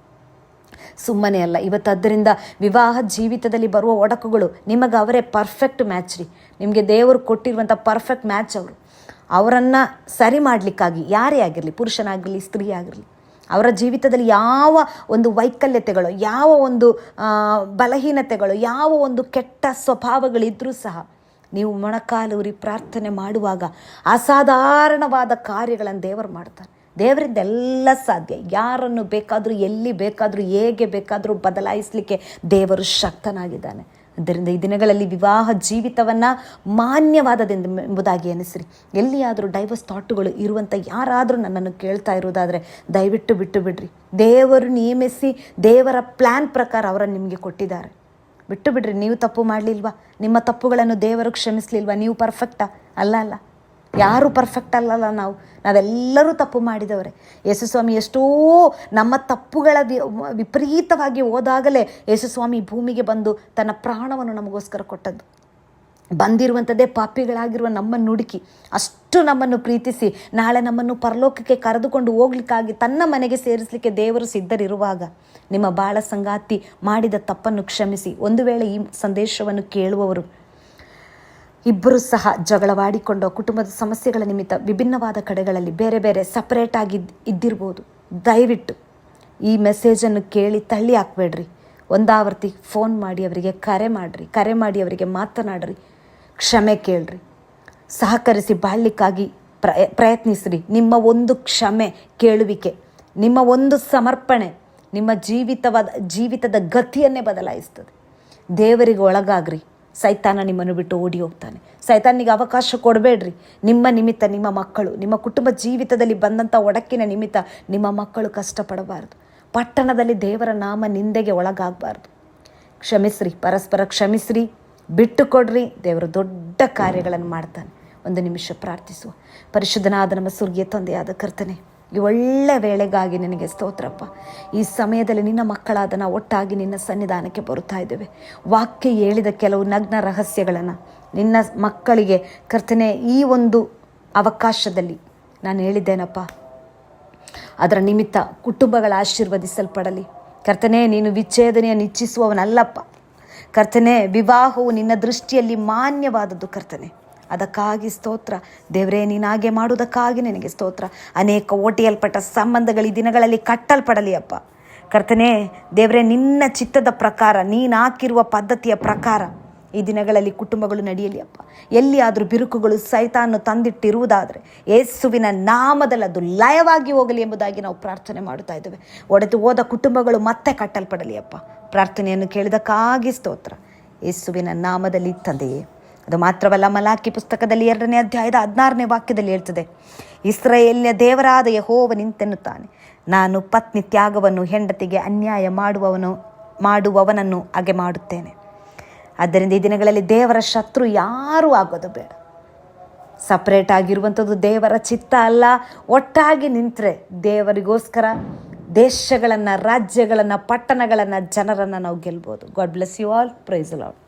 ಸುಮ್ಮನೆ ಅಲ್ಲ. ಇವತ್ತು ಅದರಿಂದ ವಿವಾಹ ಜೀವಿತದಲ್ಲಿ ಬರುವ ಒಡಕುಗಳು ನಿಮಗೆ ಅವರೇ ಪರ್ಫೆಕ್ಟ್ ಮ್ಯಾಚ್ ರೀ. ನಿಮಗೆ ದೇವರು ಕೊಟ್ಟಿರುವಂಥ ಪರ್ಫೆಕ್ಟ್ ಮ್ಯಾಚ್ ಅವರು. ಅವರನ್ನು ಸರಿ ಮಾಡಲಿಕ್ಕಾಗಿ ಯಾರೇ ಆಗಿರಲಿ, ಪುರುಷನಾಗಿರಲಿ ಸ್ತ್ರೀ ಆಗಿರಲಿ ಅವರ ಜೀವಿತದಲ್ಲಿ ಯಾವ ಒಂದು ವೈಕಲ್ಯತೆಗಳು, ಯಾವ ಒಂದು ಬಲಹೀನತೆಗಳು, ಯಾವ ಒಂದು ಕೆಟ್ಟ ಸ್ವಭಾವಗಳಿದ್ದರೂ ಸಹ ನೀವು ಮೊಣಕಾಲೂರಿ ಪ್ರಾರ್ಥನೆ ಮಾಡುವಾಗ ಅಸಾಧಾರಣವಾದ ಕಾರ್ಯಗಳನ್ನು ದೇವರು ಮಾಡ್ತಾರೆ. ದೇವರಿಂದ ಸಾಧ್ಯ. ಯಾರನ್ನು ಬೇಕಾದರೂ, ಎಲ್ಲಿ ಬೇಕಾದರೂ, ಹೇಗೆ ಬೇಕಾದರೂ ಬದಲಾಯಿಸಲಿಕ್ಕೆ ದೇವರು ಶಕ್ತನಾಗಿದ್ದಾನೆ. ಆದ್ದರಿಂದ ಈ ದಿನಗಳಲ್ಲಿ ವಿವಾಹ ಜೀವಿತವನ್ನು ಮಾನ್ಯವಾದದೆಂದು ಎಂಬುದಾಗಿ ಎನಿಸ್ರಿ. ಎಲ್ಲಿಯಾದರೂ ಡೈವರ್ಸ್ ಥಾಟ್ಗಳು ಇರುವಂಥ ಯಾರಾದರೂ ನನ್ನನ್ನು ಕೇಳ್ತಾ ಇರೋದಾದರೆ ದಯವಿಟ್ಟು ಬಿಟ್ಟು ಬಿಡ್ರಿ. ದೇವರು ನೇಮಿಸಿ ದೇವರ ಪ್ಲ್ಯಾನ್ ಪ್ರಕಾರ ಅವರನ್ನು ನಿಮಗೆ ಕೊಟ್ಟಿದ್ದಾರೆ. ಬಿಟ್ಟು ಬಿಡ್ರಿ, ನೀವು ತಪ್ಪು ಮಾಡಲಿಲ್ವಾ? ನಿಮ್ಮ ತಪ್ಪುಗಳನ್ನು ದೇವರು ಕ್ಷಮಿಸಲಿಲ್ವಾ? ನೀವು ಪರ್ಫೆಕ್ಟಾ ಅಲ್ಲ ಅಲ್ಲ. ಯಾರೂ ಪರ್ಫೆಕ್ಟ್ ಅಲ್ಲಲ್ಲ ನಾವು. ನಾವೆಲ್ಲರೂ ತಪ್ಪು ಮಾಡಿದವರೆ. ಯೇಸುಸ್ವಾಮಿ ಎಷ್ಟೋ ನಮ್ಮ ತಪ್ಪುಗಳ ವಿಪರೀತವಾಗಿ ಹೋದಾಗಲೇ ಯೇಸುಸ್ವಾಮಿ ಭೂಮಿಗೆ ಬಂದು ತನ್ನ ಪ್ರಾಣವನ್ನು ನಮಗೋಸ್ಕರ ಕೊಟ್ಟದ್ದು. ಬಂದಿರುವಂಥದ್ದೇ ಪಾಪಿಗಳಾಗಿರುವ ನಮ್ಮನ್ನು ಹುಡುಕಿ ಅಷ್ಟು ನಮ್ಮನ್ನು ಪ್ರೀತಿಸಿ ನಾಳೆ ನಮ್ಮನ್ನು ಪರಲೋಕಕ್ಕೆ ಕರೆದುಕೊಂಡು ಹೋಗ್ಲಿಕ್ಕಾಗಿ ತನ್ನ ಮನೆಗೆ ಸೇರಿಸಲಿಕ್ಕೆ ದೇವರು ಸಿದ್ಧರಿರುವಾಗ ನಿಮ್ಮ ಬಾಳ ಸಂಗಾತಿ ಮಾಡಿದ ತಪ್ಪನ್ನು ಕ್ಷಮಿಸಿ. ಒಂದು ವೇಳೆ ಈ ಸಂದೇಶವನ್ನು ಕೇಳುವವರು ಇಬ್ಬರು ಸಹ ಜಗಳವಾಡಿಕೊಂಡು ಕುಟುಂಬದ ಸಮಸ್ಯೆಗಳ ನಿಮಿತ್ತ ವಿಭಿನ್ನವಾದ ಕಡೆಗಳಲ್ಲಿ ಬೇರೆ ಬೇರೆ ಸಪರೇಟ್ ಆಗಿ ಇದ್ದಿರ್ಬೋದು. ದಯವಿಟ್ಟು ಈ ಮೆಸೇಜನ್ನು ಕೇಳಿ ತಳ್ಳಿ ಹಾಕ್ಬೇಡ್ರಿ. ಒಂದಾವರ್ತಿ ಫೋನ್ ಮಾಡಿ ಅವರಿಗೆ ಕರೆ ಮಾಡಿರಿ. ಕರೆ ಮಾಡಿ ಅವರಿಗೆ ಮಾತನಾಡ್ರಿ. ಕ್ಷಮೆ ಕೇಳ್ರಿ. ಸಹಕರಿಸಿ ಬಾಳ್ಲಿಕ್ಕಾಗಿ ಪ್ರಯ, ಪ್ರಯತ್ನಿಸ್ರಿ. ನಿಮ್ಮ ಒಂದು ಕ್ಷಮೆ ಕೇಳುವಿಕೆ, ನಿಮ್ಮ ಒಂದು ಸಮರ್ಪಣೆ ನಿಮ್ಮ ಜೀವಿತವಾದ, ಜೀವಿತದ ಗತಿಯನ್ನೇ ಬದಲಾಯಿಸ್ತದೆ. ದೇವರಿಗೆ ಒಳಗಾಗ್ರಿ. ಸೈತಾನ ನಿಮ್ಮನ್ನು ಬಿಟ್ಟು ಓಡಿ ಹೋಗ್ತಾನೆ. ಸೈತಾನಿಗೆ ಅವಕಾಶ ಕೊಡಬೇಡ್ರಿ. ನಿಮ್ಮ ನಿಮಿತ್ತ ನಿಮ್ಮ ಮಕ್ಕಳು, ನಿಮ್ಮ ಕುಟುಂಬ ಜೀವಿತದಲ್ಲಿ ಬಂದಂಥ ಒಡಕಿನ ನಿಮಿತ್ತ ನಿಮ್ಮ ಮಕ್ಕಳು ಕಷ್ಟಪಡಬಾರ್ದು. ಪಟ್ಟಣದಲ್ಲಿ ದೇವರ ನಾಮ ನಿಂದೆಗೆ ಒಳಗಾಗಬಾರ್ದು. ಕ್ಷಮಿಸ್ರಿ, ಪರಸ್ಪರ ಕ್ಷಮಿಸ್ರಿ. ಬಿಟ್ಟು ಕೊಡ್ರಿ ದೇವರು ದೊಡ್ಡ ಕಾರ್ಯಗಳನ್ನು ಮಾಡ್ತಾನೆ. ಒಂದು ನಿಮಿಷ ಪ್ರಾರ್ಥಿಸುವ. ಪರಿಶುದ್ಧನಾದ ನಮ್ಮ ಸುರ್ಗಿಯ ತಂದೆಯಾದ ಕರ್ತನೆ ಈ ಒಳ್ಳೆ ವೇಳೆಗಾಗಿ ನಿನಗೆ ಸ್ತೋತ್ರಪ್ಪ. ಈ ಸಮಯದಲ್ಲಿ ನಿನ್ನ ಮಕ್ಕಳಾದ ನಾವು ಒಟ್ಟಾಗಿ ನಿನ್ನ ಸನ್ನಿಧಾನಕ್ಕೆ ಬರುತ್ತಾ ಇದ್ದೇವೆ. ವಾಕ್ಯ ಹೇಳಿದ ಕೆಲವು ನಗ್ನ ರಹಸ್ಯಗಳನ್ನು ನಿನ್ನ ಮಕ್ಕಳಿಗೆ ಕರ್ತನೆ, ಈ ಒಂದು ಅವಕಾಶದಲ್ಲಿ ನಾನು ಹೇಳಿದ್ದೇನಪ್ಪ. ಅದರ ನಿಮಿತ್ತ ಕುಟುಂಬಗಳ ಆಶೀರ್ವದಿಸಲ್ಪಡಲಿ. ಕರ್ತನೆ, ನೀನು ವಿಚ್ಛೇದನೆಯನ್ನು ಇಚ್ಛಿಸುವವನಲ್ಲಪ್ಪ ಕರ್ತನೆ, ವಿವಾಹವು ನಿನ್ನ ದೃಷ್ಟಿಯಲ್ಲಿ ಮಾನ್ಯವಾದದ್ದು ಕರ್ತನೆ. ಅದಕ್ಕಾಗಿ ಸ್ತೋತ್ರ. ದೇವರೇ ನೀನಾಗೆ ಮಾಡುವುದಕ್ಕಾಗಿ ನಿನಗೆ ಸ್ತೋತ್ರ. ಅನೇಕ ಓಟಿಯಲ್ಪಟ್ಟ ಸಂಬಂಧಗಳು ಈ ದಿನಗಳಲ್ಲಿ ಕಟ್ಟಲ್ಪಡಲಿ ಅಪ್ಪ. ಕರ್ತನೆ, ದೇವರೇ, ನಿನ್ನ ಚಿತ್ತದ ಪ್ರಕಾರ, ನೀನು ಹಾಕಿರುವ ಪದ್ಧತಿಯ ಪ್ರಕಾರ ಈ ದಿನಗಳಲ್ಲಿ ಕುಟುಂಬಗಳು ನಡೆಯಲಿ ಅಪ್ಪ. ಎಲ್ಲಿಯಾದರೂ ಬಿರುಕುಗಳು ಸೈತಾನು ತಂದಿಟ್ಟಿರುವುದಾದರೆ ಯೇಸುವಿನ ನಾಮದಲ್ಲಿ ಅದು ಲಯವಾಗಿ ಹೋಗಲಿ ಎಂಬುದಾಗಿ ನಾವು ಪ್ರಾರ್ಥನೆ ಮಾಡ್ತಾ ಇದ್ದೇವೆ. ಒಡೆದು ಹೋದ ಕುಟುಂಬಗಳು ಮತ್ತೆ ಕಟ್ಟಲ್ಪಡಲಿ ಅಪ್ಪ. ಪ್ರಾರ್ಥನೆಯನ್ನು ಕೇಳಿದಕ್ಕಾಗಿ ಸ್ತೋತ್ರ. ಯೇಸುವಿನ ನಾಮದಲ್ಲಿ ತಂದೆಯೇ. ಅದು ಮಾತ್ರವಲ್ಲ, ಮಲಾಕಿ ಪುಸ್ತಕದಲ್ಲಿ ಎರಡನೇ ಅಧ್ಯಾಯದ ಹದಿನಾರನೇ ವಾಕ್ಯದಲ್ಲಿ ಹೇಳ್ತದೆ ಇಸ್ರೇಲ್ನ ದೇವರಾದ ಯಹೋವ ನಿಂತೆನ್ನುತ್ತಾನೆ. ನಾನು ಪತ್ನಿ ತ್ಯಾಗವನ್ನು ಹೆಂಡತಿಗೆ ಅನ್ಯಾಯ ಮಾಡುವವನು, ಮಾಡುವವನನ್ನು ಹಾಗೆ ಮಾಡುತ್ತೇನೆ. ಆದ್ದರಿಂದ ಈ ದಿನಗಳಲ್ಲಿ ದೇವರ ಶತ್ರು ಯಾರೂ ಆಗೋದು ಬೇಡ. ಸಪ್ರೇಟ್ ಆಗಿರುವಂಥದ್ದು ದೇವರ ಚಿತ್ತ ಅಲ್ಲ, ಒಟ್ಟಾಗಿ ನಿಂತರೆ ದೇವರಿಗೋಸ್ಕರ ದೇಶಗಳನ್ನು, ರಾಜ್ಯಗಳನ್ನು, ಪಟ್ಟಣಗಳನ್ನು ಜನರನ್ನು ನಾವು ಗೆಲ್ಬೋದು. God bless you all praise Lord